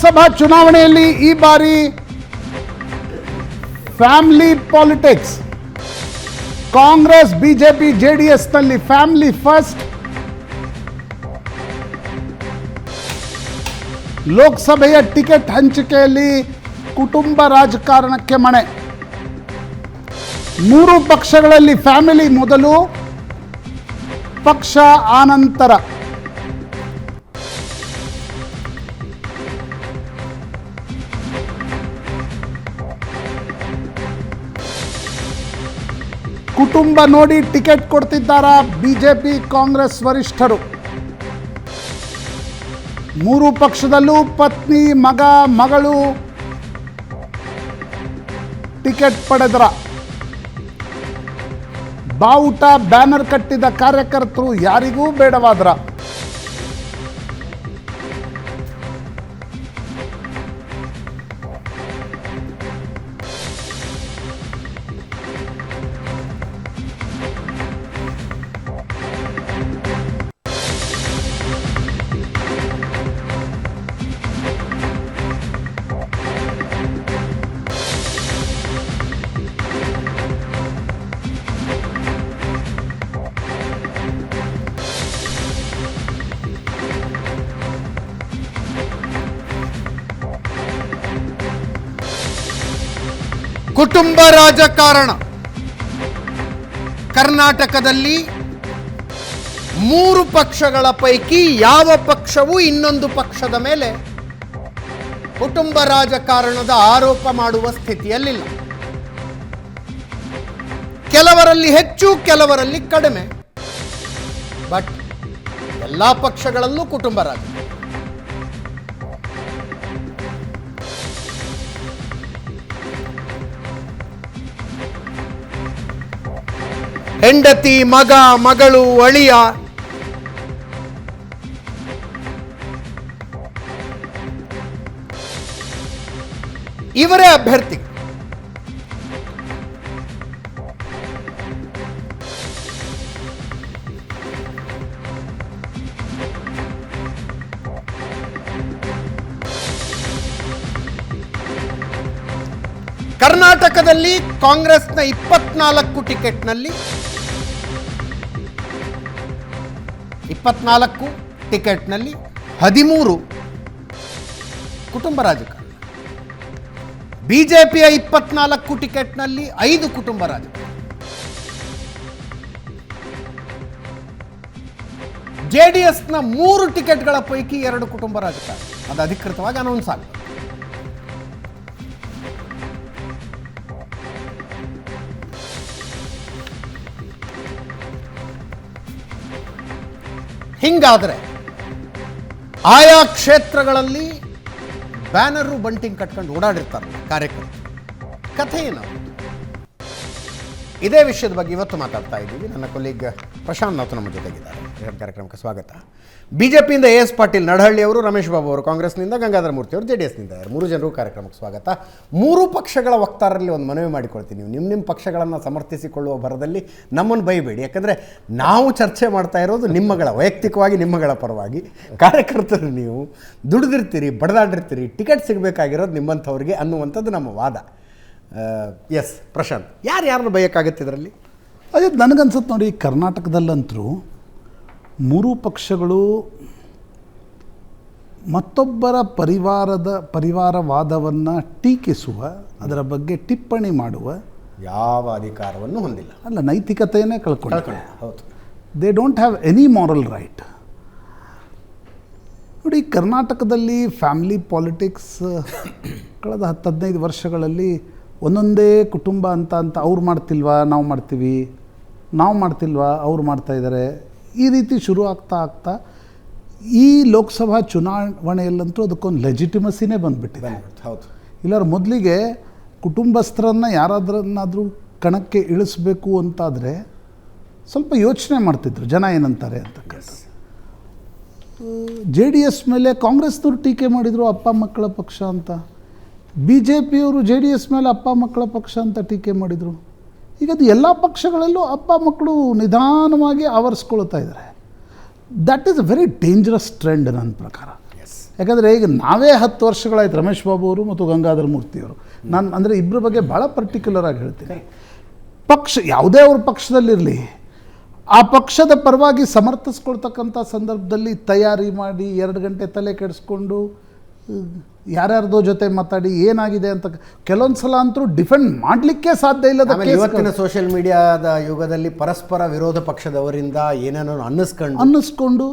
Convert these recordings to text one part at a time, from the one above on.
ಲೋಕಸಭಾ ಚುನಾವಣೆಯಲ್ಲಿ ಈ ಬಾರಿ ಫ್ಯಾಮಿಲಿ ಪಾಲಿಟಿಕ್ಸ್. ಕಾಂಗ್ರೆಸ್, ಬಿಜೆಪಿ ಜೆಡಿಎಸ್ನಲ್ಲಿ ಫ್ಯಾಮಿಲಿ ಫಸ್ಟ್. ಲೋಕಸಭೆಯ ಟಿಕೆಟ್ ಹಂಚಿಕೆಯಲ್ಲಿ ಕುಟುಂಬ ರಾಜಕಾರಣಕ್ಕೆ ಮಣೆ. ಮೂರು ಪಕ್ಷಗಳಲ್ಲಿ ಫ್ಯಾಮಿಲಿ ಮೊದಲು, ಪಕ್ಷ ಆನಂತರ. ಕುಟುಂಬ ನೋಡಿ ಟಿಕೆಟ್ ಕೊಡ್ತಿದ್ದಾರಾ ಬಿಜೆಪಿ ಕಾಂಗ್ರೆಸ್ ವರಿಷ್ಠರು? ಮೂರು ಪಕ್ಷದಲ್ಲೂ ಪತ್ನಿ, ಮಗ, ಮಗಳು ಟಿಕೆಟ್ ಪಡೆದರ. ಬಾವುಟ, ಬ್ಯಾನರ್ ಕಟ್ಟಿದ ಕಾರ್ಯಕರ್ತರು ಯಾರಿಗೂ ಬೇಡವಾದ್ರ. ಕುಟುಂಬ ರಾಜಕಾರಣ. ಕರ್ನಾಟಕದಲ್ಲಿ ಮೂರು ಪಕ್ಷಗಳ ಪೈಕಿ ಯಾವ ಪಕ್ಷವೂ ಇನ್ನೊಂದು ಪಕ್ಷದ ಮೇಲೆ ಕುಟುಂಬ ರಾಜಕಾರಣದ ಆರೋಪ ಮಾಡುವ ಸ್ಥಿತಿಯಲ್ಲಿಲ್ಲ. ಕೆಲವರಲ್ಲಿ ಹೆಚ್ಚು, ಕೆಲವರಲ್ಲಿ ಕಡಿಮೆ. ಬಟ್ ಎಲ್ಲ ಪಕ್ಷಗಳಲ್ಲೂ ಕುಟುಂಬ ರಾಜ ಹೆಂಡತಿ ಮಗ ಮಗಳು ಅಳಿಯ. ಇವರೇ ಅಭ್ಯರ್ಥಿ ಕರ್ನಾಟಕದಲ್ಲಿ ಕಾಂಗ್ರೆಸ್ನ ಇಪ್ಪತ್ನಾಲ್ಕು ಟಿಕೆಟ್ನಲ್ಲಿ ಇಪ್ಪತ್ನಾಲ್ಕು ಟಿಕೆಟ್ನಲ್ಲಿ ಹದಿಮೂರು ಕುಟುಂಬ ರಾಜಕಾರಣ ಬಿಜೆಪಿಯ ಇಪ್ಪತ್ನಾಲ್ಕು ಟಿಕೆಟ್ನಲ್ಲಿ ಐದು ಕುಟುಂಬ ರಾಜಕಾರಣ ಜೆ ಡಿ ಎಸ್ನ ಮೂರು ಟಿಕೆಟ್ಗಳ ಪೈಕಿ ಎರಡು ಕುಟುಂಬ ರಾಜಕಾರಣ ಅದು ಅಧಿಕೃತವಾಗಿ ಅನೌನ್ಸ್ ಆಗುತ್ತೆ ಹಿಂಗಾದರೆ ಆಯಾ ಕ್ಷೇತ್ರಗಳಲ್ಲಿ ಬ್ಯಾನರು ಬಂಟಿಂಗ್ ಕಟ್ಕೊಂಡು ಓಡಾಡಿರ್ತಾರೆ ಕಾರ್ಯಕರ್ತರು. ಕಥೆ ಏನು ಇದೇ ವಿಷಯದ ಬಗ್ಗೆ ಇವತ್ತು ಮಾತಾಡ್ತಾ ಇದ್ದೀವಿ. ನನ್ನ ಕೊಲೀಗ್ ಪ್ರಶಾಂತ್ ನಾಥ್ ನಮ್ಮ ಜೊತೆಗಿದ್ದಾರೆ. ಕಾರ್ಯಕ್ರಮಕ್ಕೆ ಸ್ವಾಗತ. ಬಿಜೆಪಿಯಿಂದ ಎ ಎಸ್ ಪಾಟೀಲ್ ನಡಹಳ್ಳಿ ಅವರು, ರಮೇಶ್ ಬಾಬು ಅವರು, ಕಾಂಗ್ರೆಸ್ನಿಂದ ಗಂಗಾಧರ ಮೂರ್ತಿ ಅವರು ಜೆ ಡಿ ಎಸ್ನಿಂದ ಮೂರು ಜನರು ಕಾರ್ಯಕ್ರಮಕ್ಕೆ ಸ್ವಾಗತ. ಮೂರು ಪಕ್ಷಗಳ ವಕ್ತಾರರಲ್ಲಿ ಒಂದು ಮನವಿ ಮಾಡಿಕೊಳ್ತೀನಿ ನೀವು. ನಿಮ್ಮ ನಿಮ್ಮ ಪಕ್ಷಗಳನ್ನು ಸಮರ್ಥಿಸಿಕೊಳ್ಳುವ ಭರದಲ್ಲಿ ನಮ್ಮನ್ನು ಬೈಬೇಡಿ. ಯಾಕಂದರೆ ನಾವು ಚರ್ಚೆ ಮಾಡ್ತಾ ಇರೋದು ನಿಮ್ಮಗಳ, ವೈಯಕ್ತಿಕವಾಗಿ ನಿಮ್ಮಗಳ ಪರವಾಗಿ. ಕಾರ್ಯಕರ್ತರು ನೀವು, ದುಡಿದಿರ್ತೀರಿ, ಬಡದಾಡಿರ್ತೀರಿ, ಟಿಕೆಟ್ ಸಿಗಬೇಕಾಗಿರೋದು ನಿಮ್ಮಂಥವ್ರಿಗೆ ಅನ್ನುವಂಥದ್ದು ನಮ್ಮ ವಾದ. ಎಸ್, ಪ್ರಶಾಂತ್. ಯಾರು ಯಾರನ್ನು ಬೈಯೋಕ್ಕಾಗುತ್ತೆ ಇದರಲ್ಲಿ? ಅದೇ ನನಗನ್ಸುತ್ತೆ ನೋಡಿ ಕರ್ನಾಟಕದಲ್ಲಂತರೂ ಮೂರು ಪಕ್ಷಗಳು ಮತ್ತೊಬ್ಬರ ಪರಿವಾರದ ಪರಿವಾರವಾದವನ್ನು ಟೀಕಿಸುವ ಅದರ ಬಗ್ಗೆ ಟಿಪ್ಪಣಿ ಮಾಡುವ ಯಾವ ಅಧಿಕಾರವನ್ನು ಹೊಂದಿಲ್ಲ. ಅಲ್ಲ ನೈತಿಕತೆಯನ್ನೇ ಕಳ್ಕೊಂಡು ಹೌದು. They don't have any moral right ನೋಡಿ ಕರ್ನಾಟಕದಲ್ಲಿ ಫ್ಯಾಮಿಲಿ ಪಾಲಿಟಿಕ್ಸ್ ಕಳೆದ ಹತ್ತು ಹದಿನೈದು ವರ್ಷಗಳಲ್ಲಿ ಒಂದೊಂದೇ ಕುಟುಂಬ ಅಂತ ಅಂತ ಅವ್ರು ಮಾಡ್ತಿಲ್ವಾ ನಾವು ಮಾಡ್ತೀವಿ? ನಾವು ಮಾಡ್ತಿಲ್ವಾ ಅವ್ರು ಮಾಡ್ತಾ ಇದ್ದಾರೆ ಈ ರೀತಿ ಶುರು ಆಗ್ತಾ ಆಗ್ತಾ ಈ ಲೋಕಸಭಾ ಚುನಾವಣೆಯಲ್ಲಂತೂ ಅದಕ್ಕೊಂದು ಲೆಜಿಟಿಮಸಿನೇ ಬಂದುಬಿಟ್ಟಿದೆ. ಹೌದು. ಇಲ್ಲಾರ ಮೊದಲಿಗೆ ಕುಟುಂಬಸ್ಥರನ್ನು ಯಾರಾದ್ರನ್ನಾದರೂ ಕಣಕ್ಕೆ ಇಳಿಸ್ಬೇಕು ಅಂತಾದರೆ ಸ್ವಲ್ಪ ಯೋಚನೆ ಮಾಡ್ತಿದ್ರು ಜನ ಏನಂತಾರೆ ಅಂತ ಜೆ ಡಿ ಎಸ್ ಮೇಲೆ ಕಾಂಗ್ರೆಸ್ನವ್ರು ಟೀಕೆ ಮಾಡಿದರು ಅಪ್ಪ ಮಕ್ಕಳ ಪಕ್ಷ ಅಂತ. ಬಿ ಜೆ ಪಿಯವರು ಜೆ ಡಿ ಎಸ್ ಮೇಲೆ ಅಪ್ಪ ಮಕ್ಕಳ ಪಕ್ಷ ಅಂತ ಟೀಕೆ ಮಾಡಿದರು. ಈಗ ಅದು ಎಲ್ಲ ಪಕ್ಷಗಳಲ್ಲೂ ಅಪ್ಪ ಮಕ್ಕಳು ನಿಧಾನವಾಗಿ ಆವರಿಸ್ಕೊಳ್ತಾ ಇದ್ದಾರೆ. That is a very dangerous trend ನನ್ನ ಪ್ರಕಾರ. ಎಸ್ ಯಾಕಂದರೆ ಈಗ ನಾವೇ ಹತ್ತು ವರ್ಷಗಳಾಯ್ತು ರಮೇಶ್ ಬಾಬು ಅವರು ಮತ್ತು ಗಂಗಾಧರ ಮೂರ್ತಿಯವರು ನಾನು ಅಂದರೆ ಇಬ್ಬರ ಬಗ್ಗೆ ಭಾಳ ಪರ್ಟಿಕ್ಯುಲರ್ ಆಗಿ ಹೇಳ್ತೀನಿ. ಪಕ್ಷ ಯಾವುದೇ ಅವ್ರ ಪಕ್ಷದಲ್ಲಿರಲಿ ಆ ಪಕ್ಷದ ಪರವಾಗಿ ಸಮರ್ಥಿಸ್ಕೊಳ್ತಕ್ಕಂಥ ಸಂದರ್ಭದಲ್ಲಿ ತಯಾರಿ ಮಾಡಿ ಎರಡು ಗಂಟೆ ತಲೆ ಕೆಡಿಸ್ಕೊಂಡು ಯಾರ್ಯಾರ್ದೋ ಜೊತೆ ಮಾತಾಡಿ ಏನಾಗಿದೆ ಅಂತ ಕೆಲವೊಂದು ಸಲ ಅಂತೂ ಡಿಫೆಂಡ್ ಮಾಡಲಿಕ್ಕೆ ಸಾಧ್ಯ ಇಲ್ಲದ ಇವತ್ತಿನ ಸೋಷಿಯಲ್ ಮೀಡಿಯಾದ ಯುಗದಲ್ಲಿ ಪರಸ್ಪರ ವಿರೋಧ ಪಕ್ಷದವರಿಂದ ಏನೇನೋ ಅನ್ನಿಸ್ಕೊಂಡು. ಅನ್ನಿಸ್ಕೊಂಡು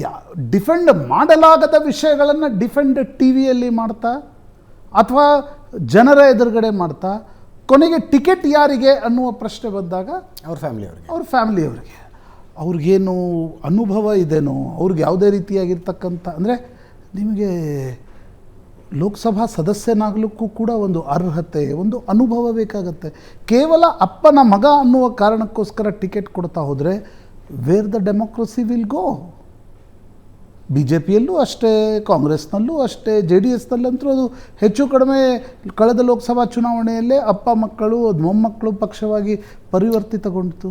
ಯಾ ಡಿಫೆಂಡ್ ಮಾಡಲಾಗದ ವಿಷಯಗಳನ್ನು ಡಿಫೆಂಡ್ ಟಿ ವಿಯಲ್ಲಿ ಮಾಡ್ತಾ ಅಥವಾ ಜನರ ಎದುರುಗಡೆ ಮಾಡ್ತಾ ಕೊನೆಗೆ ಟಿಕೆಟ್ ಯಾರಿಗೆ ಅನ್ನುವ ಪ್ರಶ್ನೆ ಬಂದಾಗ ಅವ್ರ ಫ್ಯಾಮಿಲಿ ಅವರಿಗೆ. ಅವ್ರ ಫ್ಯಾಮಿಲಿಯವ್ರಿಗೆ ಅವ್ರಿಗೇನು ಅನುಭವ ಇದೆನೋ ಅವ್ರಿಗೆ ಯಾವುದೇ ರೀತಿಯಾಗಿರ್ತಕ್ಕಂಥ ಅಂದರೆ ನಿಮಗೆ ಲೋಕಸಭಾ ಸದಸ್ಯನಾಗಲಿಕ್ಕೂ ಕೂಡ ಒಂದು ಅರ್ಹತೆ, ಒಂದು ಅನುಭವ ಬೇಕಾಗತ್ತೆ. ಕೇವಲ ಅಪ್ಪನ ಮಗ ಅನ್ನುವ ಕಾರಣಕ್ಕೋಸ್ಕರ ಟಿಕೆಟ್ ಕೊಡ್ತಾ ಹೋದರೆ where the democracy will go B J ಪಿಯಲ್ಲೂ ಅಷ್ಟೇ, ಕಾಂಗ್ರೆಸ್ನಲ್ಲೂ ಅಷ್ಟೇ ಜೆ ಡಿ ಎಸ್ನಲ್ಲಂತೂ ಅದು ಹೆಚ್ಚು ಕಡಿಮೆ ಕಳೆದ ಲೋಕಸಭಾ ಚುನಾವಣೆಯಲ್ಲೇ ಅಪ್ಪ ಮಕ್ಕಳು ಅದು ಮೊಮ್ಮಕ್ಕಳು ಪಕ್ಷವಾಗಿ ಪರಿವರ್ತಿತಗೊಂಡಿತು.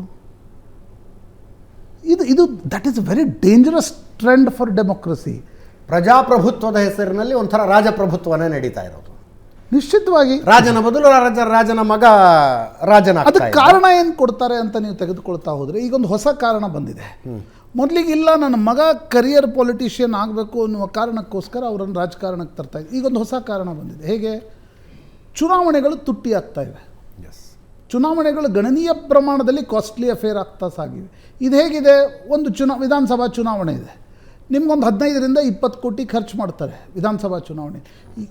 ಇದು ಇದು that is very dangerous trend for democracy ಪ್ರಜಾಪ್ರಭುತ್ವದ ಹೆಸರಿನಲ್ಲಿ ಒಂಥರ ರಾಜಪ್ರಭುತ್ವನೇ ನಡೀತಾ ಇರೋದು. ನಿಶ್ಚಿತವಾಗಿ ರಾಜನ ಬದಲು ರಾಜ ರಾಜನ ಮಗ ರಾಜನ ಅದಕ್ಕೆ ಕಾರಣ ಏನು ಕೊಡ್ತಾರೆ ಅಂತ ನೀವು ತೆಗೆದುಕೊಳ್ತಾ ಹೋದರೆ ಈಗೊಂದು ಹೊಸ ಕಾರಣ ಬಂದಿದೆ. ಮೊದಲಿಗೆ ಇಲ್ಲ ನನ್ನ ಮಗ ಕರಿಯರ್ ಪೊಲಿಟಿಷಿಯನ್ ಆಗಬೇಕು ಅನ್ನುವ ಕಾರಣಕ್ಕೋಸ್ಕರ ಅವರನ್ನು ರಾಜಕಾರಣಕ್ಕೆ ತರ್ತಾ ಈಗ ಈಗೊಂದು ಹೊಸ ಕಾರಣ ಬಂದಿದೆ. ಹೇಗೆ? ಚುನಾವಣೆಗಳು ತುಟ್ಟಿ ಆಗ್ತಾ ಇವೆ. ಚುನಾವಣೆಗಳು ಗಣನೀಯ ಪ್ರಮಾಣದಲ್ಲಿ ಕಾಸ್ಟ್ಲಿ ಅಫೇರ್ ಆಗ್ತಾ ಸಾಗಿವೆ. ಇದು ಹೇಗಿದೆ? ಒಂದು ಚುನಾ ವಿಧಾನಸಭಾ ಚುನಾವಣೆ ಇದೆ. ನಿಮ್ಗೊಂದು ಹದಿನೈದರಿಂದ ಇಪ್ಪತ್ತು ಕೋಟಿ ಖರ್ಚು ಮಾಡ್ತಾರೆ ವಿಧಾನಸಭಾ ಚುನಾವಣೆ. ಈ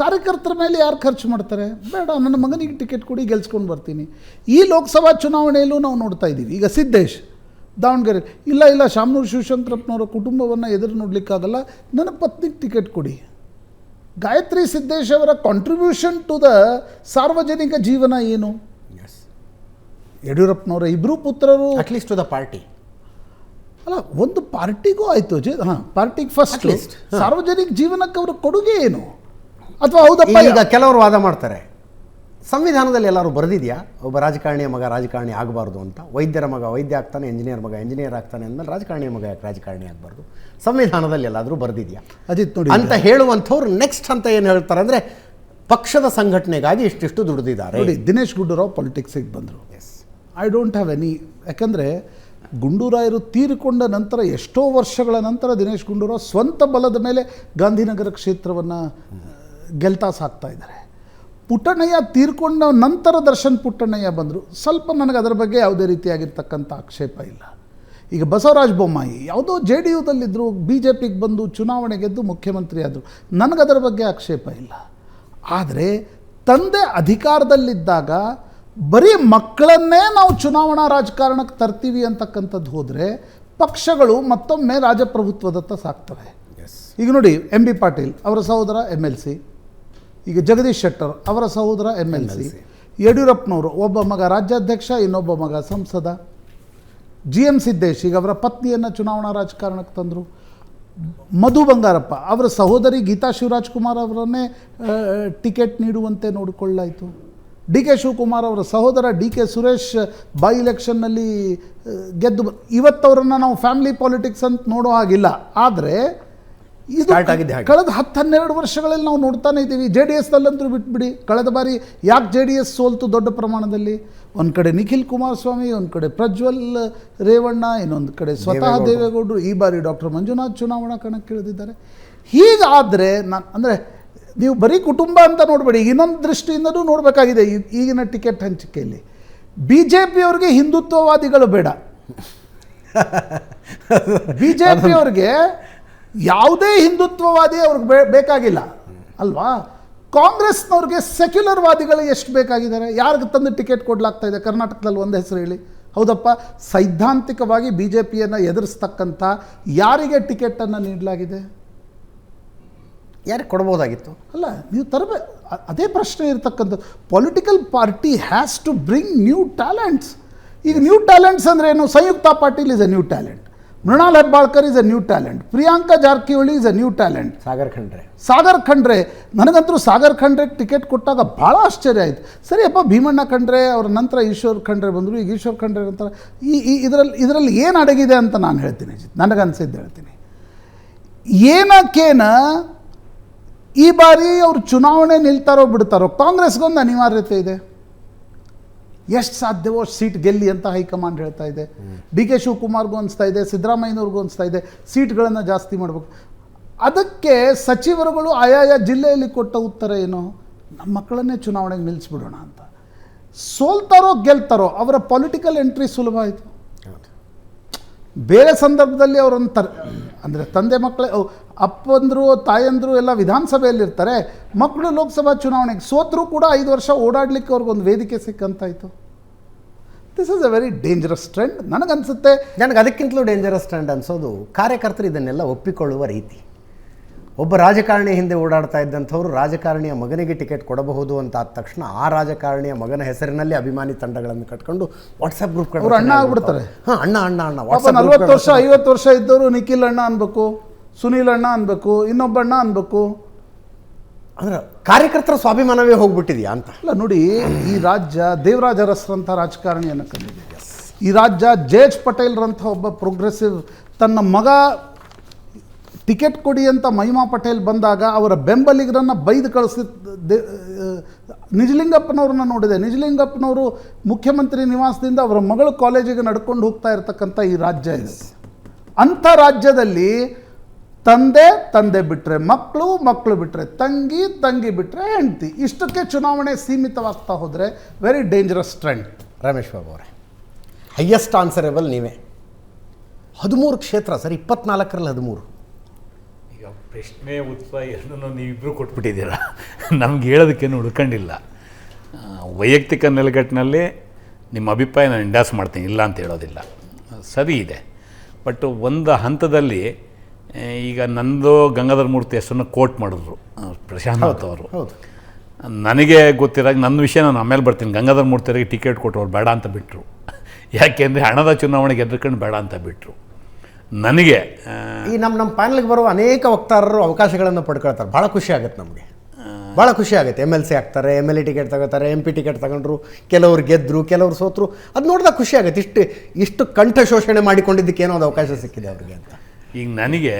ಕಾರ್ಯಕರ್ತರ ಮೇಲೆ ಯಾರು ಖರ್ಚು ಮಾಡ್ತಾರೆ? ಬೇಡ ನನ್ನ ಮಗನಿಗೆ ಟಿಕೆಟ್ ಕೊಡಿ ಗೆಲ್ಸ್ಕೊಂಡು ಬರ್ತೀನಿ. ಈ ಲೋಕಸಭಾ ಚುನಾವಣೆಯಲ್ಲೂ ನಾವು ನೋಡ್ತಾ ಇದ್ದೀವಿ. ಈಗ ಸಿದ್ದೇಶ್ ದಾವಣಗೆರೆ ಇಲ್ಲ ಇಲ್ಲ ಶಾಮನೂರು ಶಿವಶಂಕರಪ್ಪನವರ ಕುಟುಂಬವನ್ನು ಎದುರು ನೋಡಲಿಕ್ಕಾಗಲ್ಲ. ನನ್ನ ಪತ್ನಿಗೆ ಟಿಕೆಟ್ ಕೊಡಿ. ಗಾಯತ್ರಿ ಸಿದ್ದೇಶ್ ಅವರ ಕಾಂಟ್ರಿಬ್ಯೂಷನ್ ಟು ದ ಸಾರ್ವಜನಿಕ ಜೀವನ ಏನು? ಯಡಿಯೂರಪ್ಪನವರ ಇಬ್ಬರು ಪುತ್ರರು ಅಟ್ಲೀಸ್ಟ್ ಟು ದ ಪಾರ್ಟಿ ಅಲ್ಲ ಒಂದು ಪಾರ್ಟಿಗೂ ಆಯಿತು ಜೆ ಹಾಂ ಪಾರ್ಟಿಗೆ ಫಸ್ಟ್ ಲಿಸ್ಟ್ ಸಾರ್ವಜನಿಕ ಜೀವನಕ್ಕೆ ಅವರ ಕೊಡುಗೆ ಏನು? ಅಥವಾ ಹೌದಪ್ಪ ಈಗ ಕೆಲವರು ವಾದ ಮಾಡ್ತಾರೆ. ಸಂವಿಧಾನದಲ್ಲಿ ಎಲ್ಲರೂ ಬರೆದಿದೆಯಾ? ಒಬ್ಬ ರಾಜಕಾರಣಿಯ ಮಗ ರಾಜಕಾರಣಿ ಆಗಬಾರ್ದು ಅಂತ. ವೈದ್ಯರ ಮಗ ವೈದ್ಯ ಆಗ್ತಾನೆ ಇಂಜಿನಿಯರ್ ಮಗ ಇಂಜಿನಿಯರ್ ಆಗ್ತಾನೆ ಅಂದಮೇಲೆ ರಾಜಕಾರಣಿಯ ಮಗ ಯಾಕೆ ರಾಜಕಾರಣಿ ಆಗಬಾರ್ದು? ಸಂವಿಧಾನದಲ್ಲಿ ಎಲ್ಲಾದರೂ ಬರೆದಿದೆಯಾ? ಅಜಿತ್ ನೋಡಿ ಅಂತ ಹೇಳುವಂಥವ್ರು ನೆಕ್ಸ್ಟ್ ಅಂತ ಏನು ಹೇಳ್ತಾರೆ ಅಂದರೆ ಪಕ್ಷದ ಸಂಘಟನೆಗಾಗಿ ಇಷ್ಟಿಷ್ಟು ದುಡಿದಿದ್ದಾರೆ. ನೋಡಿ ದಿನೇಶ್ ಗುಂಡೂರಾವ್ ಪಾಲಿಟಿಕ್ಸಿಗೆ ಬಂದರು. ಐ ಡೋಂಟ್ ಹ್ಯಾವ್ ಎನಿ ಯಾಕಂದರೆ ಗುಂಡೂರಾಯರು ತೀರಿಕೊಂಡ ನಂತರ ಎಷ್ಟೋ ವರ್ಷಗಳ ನಂತರ ದಿನೇಶ್ ಗುಂಡೂರಾವ್ ಸ್ವಂತ ಬಲದ ಮೇಲೆ ಗಾಂಧಿನಗರ ಕ್ಷೇತ್ರವನ್ನು ಗೆಲ್ತಾ ಸಾಕ್ತಾ ಇದ್ದಾರೆ. ಪುಟ್ಟಣ್ಣಯ್ಯ ತೀರ್ಕೊಂಡ ನಂತರ ದರ್ಶನ್ ಪುಟ್ಟಣಯ್ಯ ಬಂದರು. ಸ್ವಲ್ಪ ನನಗೆ ಅದರ ಬಗ್ಗೆ ಯಾವುದೇ ರೀತಿಯಾಗಿರ್ತಕ್ಕಂಥ ಆಕ್ಷೇಪ ಇಲ್ಲ. ಈಗ ಬಸವರಾಜ ಬೊಮ್ಮಾಯಿ ಯಾವುದೋ ಜೆ ಡಿ ಯುದಲ್ಲಿದ್ದರು ಬಿ ಜೆ ಪಿಗೆ ಬಂದು ಚುನಾವಣೆ ಗೆದ್ದು ಮುಖ್ಯಮಂತ್ರಿ ಆದರು. ನನಗದರ ಬಗ್ಗೆ ಆಕ್ಷೇಪ ಇಲ್ಲ. ಆದರೆ ತಂದೆ ಅಧಿಕಾರದಲ್ಲಿದ್ದಾಗ ಬರೀ ಮಕ್ಕಳನ್ನೇ ನಾವು ಚುನಾವಣಾ ರಾಜಕಾರಣಕ್ಕೆ ತರ್ತೀವಿ ಅಂತಕ್ಕಂಥದ್ದು ಹೋದರೆ ಪಕ್ಷಗಳು ಮತ್ತೊಮ್ಮೆ ರಾಜಪ್ರಭುತ್ವದತ್ತ ಸಾಕ್ತವೆ. ಈಗ ನೋಡಿ ಎಂ ಬಿ ಪಾಟೀಲ್ ಅವರ ಸಹೋದರ ಎಂ ಎಲ್ ಸಿ ಈಗ ಜಗದೀಶ್ ಶೆಟ್ಟರ್ ಅವರ ಸಹೋದರ ಎಂ ಎಲ್ ಸಿ ಯಡಿಯೂರಪ್ಪನವರು ಒಬ್ಬ ಮಗ ರಾಜ್ಯಾಧ್ಯಕ್ಷ ಇನ್ನೊಬ್ಬ ಮಗ ಸಂಸದ. ಜಿ ಎಂ ಸಿದ್ದೇಶ್ ಈಗ ಅವರ ಪತ್ನಿಯನ್ನು ಚುನಾವಣಾ ರಾಜಕಾರಣಕ್ಕೆ ತಂದರು. ಮಧು ಬಂಗಾರಪ್ಪ ಅವರ ಸಹೋದರಿ ಗೀತಾ ಶಿವರಾಜ್ ಕುಮಾರ್ ಅವರನ್ನೇ ಟಿಕೆಟ್ ನೀಡುವಂತೆ ನೋಡಿಕೊಳ್ಳಾಯಿತು. ಡಿ ಕೆ ಶಿವಕುಮಾರ್ ಅವರ ಸಹೋದರ ಡಿ ಕೆ ಸುರೇಶ್ ಬೈ ಇಲೆಕ್ಷನ್ನಲ್ಲಿ ಗೆದ್ದು ಇವತ್ತವರನ್ನು ನಾವು ಫ್ಯಾಮಿಲಿ ಪಾಲಿಟಿಕ್ಸ್ ಅಂತ ನೋಡೋ ಹಾಗಿಲ್ಲ. ಆದರೆ ಇದು ಕಳೆದ ಹತ್ತು ಹನ್ನೆರಡು ವರ್ಷಗಳಲ್ಲಿ ನಾವು ನೋಡ್ತಾನೆ ಇದ್ದೀವಿ. ಜೆ ಡಿ ಎಸ್ನಲ್ಲಂತೂ ಬಿಟ್ಬಿಡಿ. ಕಳೆದ ಬಾರಿ ಯಾಕೆ ಜೆ ಡಿ ಎಸ್ ಸೋಲ್ತು ದೊಡ್ಡ ಪ್ರಮಾಣದಲ್ಲಿ? ಒಂದು ಕಡೆ ನಿಖಿಲ್ ಕುಮಾರಸ್ವಾಮಿ ಒಂದು ಕಡೆ ಪ್ರಜ್ವಲ್ ರೇವಣ್ಣ ಇನ್ನೊಂದು ಕಡೆ ಸ್ವತಃ ದೇವೇಗೌಡರು. ದೇವೇಗೌಡರು. ಈ ಬಾರಿ ಡಾಕ್ಟರ್ ಮಂಜುನಾಥ್ ಚುನಾವಣಾ ಕಣಕ್ಕಿಳಿದಿದ್ದಾರೆ. ಹೀಗಾದರೆ ನಾನು ಅಂದರೆ ನೀವು ಬರೀ ಕುಟುಂಬ ಅಂತ ನೋಡಬೇಡಿ, ಇನ್ನೊಂದು ದೃಷ್ಟಿಯಿಂದಲೂ ನೋಡಬೇಕಾಗಿದೆ ಈಗಿನ ಟಿಕೆಟ್ ಹಂಚಿಕೆಯಲ್ಲಿ. ಬಿ ಜೆ ಪಿಯವ್ರಿಗೆ ಹಿಂದುತ್ವವಾದಿಗಳು ಬೇಡ. ಬಿ ಜೆ ಪಿಯವ್ರಿಗೆ ಯಾವುದೇ ಹಿಂದುತ್ವವಾದಿ ಅವ್ರಿಗೆ ಬೇಕಾಗಿಲ್ಲ. ಅಲ್ವಾ? ಕಾಂಗ್ರೆಸ್ನವ್ರಿಗೆ ಸೆಕ್ಯುಲರ್ ವಾದಿಗಳು ಎಷ್ಟು ಬೇಕಾಗಿದ್ದಾರೆ? ಯಾರಿಗೆ ತಂದು ಟಿಕೆಟ್ ಕೊಡ್ಲಾಗ್ತಾ ಇದೆ? ಕರ್ನಾಟಕದಲ್ಲಿ ಒಂದು ಹೆಸರು ಹೇಳಿ. ಹೌದಪ್ಪ, ಸೈದ್ಧಾಂತಿಕವಾಗಿ ಬಿ ಜೆ ಪಿಯನ್ನು ಎದುರಿಸ್ತಕ್ಕಂಥ ಯಾರಿಗೆ ಟಿಕೆಟನ್ನು ನೀಡಲಾಗಿದೆ? ಯಾರಿಗೆ ಕೊಡ್ಬೋದಾಗಿತ್ತು? ಅಲ್ಲ ನೀವು ತರಬೇ ಅದೇ ಪ್ರಶ್ನೆ ಇರ್ತಕ್ಕಂಥ political party has to bring new talents ಈಗ ನ್ಯೂ ಟ್ಯಾಲೆಂಟ್ಸ್ ಅಂದರೆ ಏನು? Samyukta Patil is a new talent Mrinal Hebbalkar is a new talent Priyanka Jarkiholi is a new talent Sagar Khandre. Sagar Khandre ನನಗಂತೂ Sagar Khandre ticket ಕೊಟ್ಟಾಗ ಭಾಳ ಆಶ್ಚರ್ಯ ಆಯಿತು. ಸರಿಯಪ್ಪ ಭೀಮಣ್ಣ ಖಂಡ್ರೆ ಅವ್ರ ನಂತರ ಈಶ್ವರ್ ಖಂಡ್ರೆ ಬಂದರು. ಈಗ ಈಶ್ವರ್ ಖಂಡ್ರೆ ನಂತರ ಈ ಈ ಇದರಲ್ಲಿ ಇದರಲ್ಲಿ ಏನು ಅಡಗಿದೆ ಅಂತ ನಾನು ಹೇಳ್ತೀನಿ ನನಗೆ ನನಗನ್ಸಿದ್ದು ಹೇಳ್ತೀನಿ. ಏನಕ್ಕೇನ ಈ ಬಾರಿ ಅವರು ಚುನಾವಣೆ ನಿಲ್ತಾರೋ ಬಿಡ್ತಾರೋ ಕಾಂಗ್ರೆಸ್ಗೊಂದು ಅನಿವಾರ್ಯತೆ ಇದೆ. ಎಷ್ಟು ಸಾಧ್ಯವೋ ಸೀಟ್ ಗೆಲ್ಲಿ ಅಂತ ಹೈಕಮಾಂಡ್ ಹೇಳ್ತಾ ಇದೆ. ಡಿ ಕೆ ಶಿವಕುಮಾರ್ಗೂ ಅನಿಸ್ತಾ ಇದೆ ಸಿದ್ದರಾಮಯ್ಯನವ್ರಿಗೂ ಅನಿಸ್ತಾ ಇದೆ ಸೀಟ್ಗಳನ್ನು ಜಾಸ್ತಿ ಮಾಡಬೇಕು. ಅದಕ್ಕೆ ಸಚಿವರುಗಳು ಆಯಾಯ ಜಿಲ್ಲೆಯಲ್ಲಿ ಕೊಟ್ಟ ಉತ್ತರ ಏನು? ನಮ್ಮ ಮಕ್ಕಳನ್ನೇ ಚುನಾವಣೆಗೆ ನಿಲ್ಲಿಸ್ಬಿಡೋಣ ಅಂತ. ಸೋಲ್ತಾರೋ ಗೆಲ್ತಾರೋ ಅವರ ಪೊಲಿಟಿಕಲ್ ಎಂಟ್ರಿ ಸುಲಭ ಆಯಿತು. ಬೇರೆ ಸಂದರ್ಭದಲ್ಲಿ ಅವರೊಂದು ತರ ಅಂದರೆ ತಂದೆ ಮಕ್ಕಳೇ ಅಪ್ಪಂದರು, ತಾಯಂದರು ಎಲ್ಲ ವಿಧಾನಸಭೆಯಲ್ಲಿರ್ತಾರೆ. ಮಕ್ಕಳು ಲೋಕಸಭಾ ಚುನಾವಣೆಗೆ ಸೋತರೂ ಕೂಡ ಐದು ವರ್ಷ ಓಡಾಡಲಿಕ್ಕೆ ಅವ್ರಿಗೊಂದು ವೇದಿಕೆ ಸಿಕ್ಕಂತಾಯಿತು. This is a very dangerous trend ನನಗನ್ಸುತ್ತೆ ನನಗೆ ಅದಕ್ಕಿಂತಲೂ ಡೇಂಜರಸ್ ಟ್ರೆಂಡ್ ಅನ್ಸೋದು ಕಾರ್ಯಕರ್ತರು ಇದನ್ನೆಲ್ಲ ಒಪ್ಪಿಕೊಳ್ಳುವ ರೀತಿ. ಒಬ್ಬ ರಾಜಕಾರಣಿ ಹಿಂದೆ ಓಡಾಡ್ತಾ ಇದ್ದಂಥವ್ರು ರಾಜಕಾರಣಿಯ ಮಗನಿಗೆ ಟಿಕೆಟ್ ಕೊಡಬಹುದು ಅಂತ ಆದ ತಕ್ಷಣ ಆ ರಾಜಕಾರಣಿಯ ಮಗನ ಹೆಸರಿನಲ್ಲಿ ಅಭಿಮಾನಿ ತಂಡಗಳನ್ನು ಕಟ್ಕೊಂಡು ವಾಟ್ಸಪ್ ಗ್ರೂಪ್ ಅಣ್ಣ ಆಗ್ಬಿಡ್ತಾರೆ. ಹಾಂ ಅಣ್ಣ ಅಣ್ಣ ಅಣ್ಣ. ವಾಟ್ಸಪ್ ನಲ್ವತ್ತು ವರ್ಷ ಐವತ್ತು ವರ್ಷ ಇದ್ದವರು ನಿಖಿಲ್ ಅಣ್ಣ ಅನ್ಬೇಕು ಸುನೀಲ್ ಅಣ್ಣ ಅನ್ಬೇಕು ಇನ್ನೊಬ್ಬ ಅಣ್ಣ ಅನ್ಬೇಕು. ಅಂದ್ರೆ ಕಾರ್ಯಕರ್ತರ ಸ್ವಾಭಿಮಾನವೇ ಹೋಗ್ಬಿಟ್ಟಿದೆಯಾ ಅಂತ? ಅಲ್ಲ ನೋಡಿ ಈ ರಾಜ್ಯ ದೇವರಾಜ ಅರಸರಂಥ ರಾಜಕಾರಣಿಯನ್ನು ಕಂಡಿದೆ. ಈ ರಾಜ್ಯ ಜೆ ಎಚ್ ಪಟೇಲ್ರಂಥ ಒಬ್ಬ ಪ್ರೋಗ್ರೆಸಿವ್ ತನ್ನ ಮಗ ಟಿಕೆಟ್ ಕೊಡಿ ಅಂತ ಮಹಿಮಾ ಪಟೇಲ್ ಬಂದಾಗ ಅವರ ಬೆಂಬಲಿಗರನ್ನು ಬೈದು ಕಳಿಸಿ ನಿಜಲಿಂಗಪ್ಪನವ್ರನ್ನ ನೋಡಿದೆ. ನಿಜಲಿಂಗಪ್ಪನವರು ಮುಖ್ಯಮಂತ್ರಿ ನಿವಾಸದಿಂದ ಅವರ ಮಗಳು ಕಾಲೇಜಿಗೆ ನಡ್ಕೊಂಡು ಹೋಗ್ತಾ ಇರತಕ್ಕಂಥ ಈ ರಾಜ್ಯ ಇದೆ. ಅಂಥ ರಾಜ್ಯದಲ್ಲಿ ತಂದೆ ತಂದೆ ಬಿಟ್ಟರೆ ಮಕ್ಕಳು ಮಕ್ಕಳು ಬಿಟ್ಟರೆ ತಂಗಿ ತಂಗಿ ಬಿಟ್ಟರೆ ಹೆಂಡ್ತಿ. ಇಷ್ಟಕ್ಕೆ ಚುನಾವಣೆ ಸೀಮಿತವಾಗ್ತಾ ಹೋದರೆ very dangerous trend Ramesh Babu ಅವರೇ ಹೈಯೆಸ್ಟ್ ಆನ್ಸರೇಬಲ್ ನೀವೇ. ಹದಿಮೂರು ಕ್ಷೇತ್ರ ಸರ್, ಇಪ್ಪತ್ನಾಲ್ಕರಲ್ಲಿ ಹದಿಮೂರು. ಪ್ರಶ್ನೆ ಉತ್ತರ ಎರಡನ್ನೂ ನೀವಿಬ್ಬರು ಕೊಟ್ಬಿಟ್ಟಿದ್ದೀರಾ? ನಮ್ಗೆ ಹೇಳೋದಕ್ಕೇನು ಹುಡ್ಕೊಂಡಿಲ್ಲ. ವೈಯಕ್ತಿಕ ನೆಲೆಗಟ್ಟಿನಲ್ಲಿ ನಿಮ್ಮ ಅಭಿಪ್ರಾಯ ನಾನು ಇಂಡಾಸ್ ಮಾಡ್ತೀನಿ ಇಲ್ಲ ಅಂತ ಹೇಳೋದಿಲ್ಲ. ಸರಿ ಇದೆ. ಬಟ್ ಒಂದು ಹಂತದಲ್ಲಿ ಈಗ ನಂದು ಗಂಗಾಧರ ಮೂರ್ತಿ ಹೆಸರನ್ನು ಕೋಟ್ ಮಾಡಿದ್ರು ಪ್ರಶಾಂತ್ ಅವರು. ಹೌದು. ನನಗೆ ಗೊತ್ತಿರಾಗ ನನ್ನ ವಿಷಯ ನಾನು ಆಮೇಲೆ ಬರ್ತೀನಿ. ಗಂಗಾಧರ ಮೂರ್ತಿಯವರಿಗೆ ಟಿಕೆಟ್ ಕೊಟ್ಟವ್ರು ಬೇಡ ಅಂತ ಬಿಟ್ಟರು ಯಾಕೆಂದರೆ ಹಣದ ಚುನಾವಣೆಗೆ ಎದ್ರಕೊಂಡು ಬೇಡ ಅಂತ ಬಿಟ್ಟರು ನನಗೆ ಈ ನಮ್ಮ ನಮ್ಮ ಪ್ಯಾನಲ್ಗೆ ಬರುವ ಅನೇಕ ವಕ್ತಾರರು ಅವಕಾಶಗಳನ್ನು ಪಡ್ಕೊಳ್ತಾರೆ. ಭಾಳ ಖುಷಿ ಆಗುತ್ತೆ ನಮಗೆ. ಭಾಳ ಖುಷಿ ಆಗುತ್ತೆ. ಎಂ ಎಲ್ ಸಿ ಆಗ್ತಾರೆ ಎಂ ಎಲ್ ಎ ಟಿಕೆಟ್ ತಗೋತಾರೆ ಎಂ ಪಿ ಟಿಕೆಟ್ ತಗೊಂಡ್ರು ಕೆಲವ್ರು ಗೆದ್ದರು ಕೆಲವ್ರು ಸೋತರು. ಅದು ನೋಡಿದಾಗ ಖುಷಿ ಆಗುತ್ತೆ. ಇಷ್ಟು ಇಷ್ಟು ಕಂಠ ಶೋಷಣೆ ಮಾಡಿಕೊಂಡಿದ್ದಕ್ಕೆ ಏನೋ ಒಂದು ಅವಕಾಶ ಸಿಕ್ಕಿದೆ ಅವ್ರಿಗೆ ಅಂತ. ಈಗ ನನಗೆ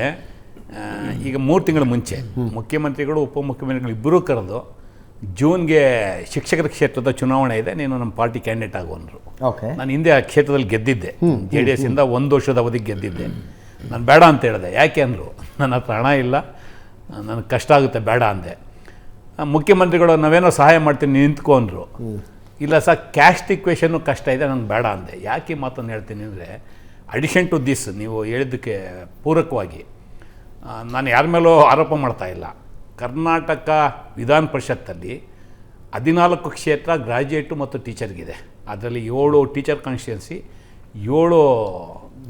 ಈಗ ಮೂರು ತಿಂಗಳ ಮುಂಚೆ ಮುಖ್ಯಮಂತ್ರಿಗಳು ಉಪಮುಖ್ಯಮಂತ್ರಿಗಳು ಇಬ್ಬರೂ ಕರೆದು ಜೂನ್ಗೆ ಶಿಕ್ಷಕರ ಕ್ಷೇತ್ರದ ಚುನಾವಣೆ ಇದೆ ನೀನು ನಮ್ಮ ಪಾರ್ಟಿ ಕ್ಯಾಂಡಿಡೇಟ್ ಆಗು ಅಂದರು ಓಕೆ. ನಾನು ಹಿಂದೆ ಆ ಕ್ಷೇತ್ರದಲ್ಲಿ ಗೆದ್ದಿದ್ದೆ. ಜೆ ಡಿ ಎಸ್ಸಿಂದ ಒಂದು ವರ್ಷದ ಅವಧಿಗೆ ಗೆದ್ದಿದ್ದೆ. ನಾನು ಬೇಡ ಅಂತ ಹೇಳಿದೆ. ಯಾಕೆ ಅಂದರು ನನ್ನ ಹತ್ರ ಹಣ ಇಲ್ಲ ನನಗೆ ಕಷ್ಟ ಆಗುತ್ತೆ ಬೇಡ ಅಂದೆ. ಮುಖ್ಯಮಂತ್ರಿಗಳು ನಾವೇನೋ ಸಹಾಯ ಮಾಡ್ತೀನಿ ನಿಂತ್ಕೊ ಅಂದರು. ಇಲ್ಲ ಸರ್ ಕ್ಯಾಸ್ಟ್ ಇಕ್ವೇಷನ್ನು ಕಷ್ಟ ಇದೆ ನನಗೆ ಬೇಡ ಅಂದೆ. ಯಾಕೆ ಮಾತನ್ನು ಹೇಳ್ತೀನಿ ಅಂದರೆ ಅಡಿಷನ್ ಟು ದಿಸ್ ನೀವು ಹೇಳಿದ್ದಕ್ಕೆ ಪೂರಕವಾಗಿ ನಾನು ಯಾರ ಮೇಲೂ ಆರೋಪ ಮಾಡ್ತಾ ಇಲ್ಲ. ಕರ್ನಾಟಕ ವಿಧಾನ ಪರಿಷತ್ತಲ್ಲಿ ಹದಿನಾಲ್ಕು ಕ್ಷೇತ್ರ ಗ್ರಾಜ್ಯುಯೇಟು ಮತ್ತು ಟೀಚರ್ಗಿದೆ. ಅದರಲ್ಲಿ ಏಳು ಟೀಚರ್ ಕಾನ್ಸ್ಟಿಟ್ಯೂನ್ಸಿ ಏಳು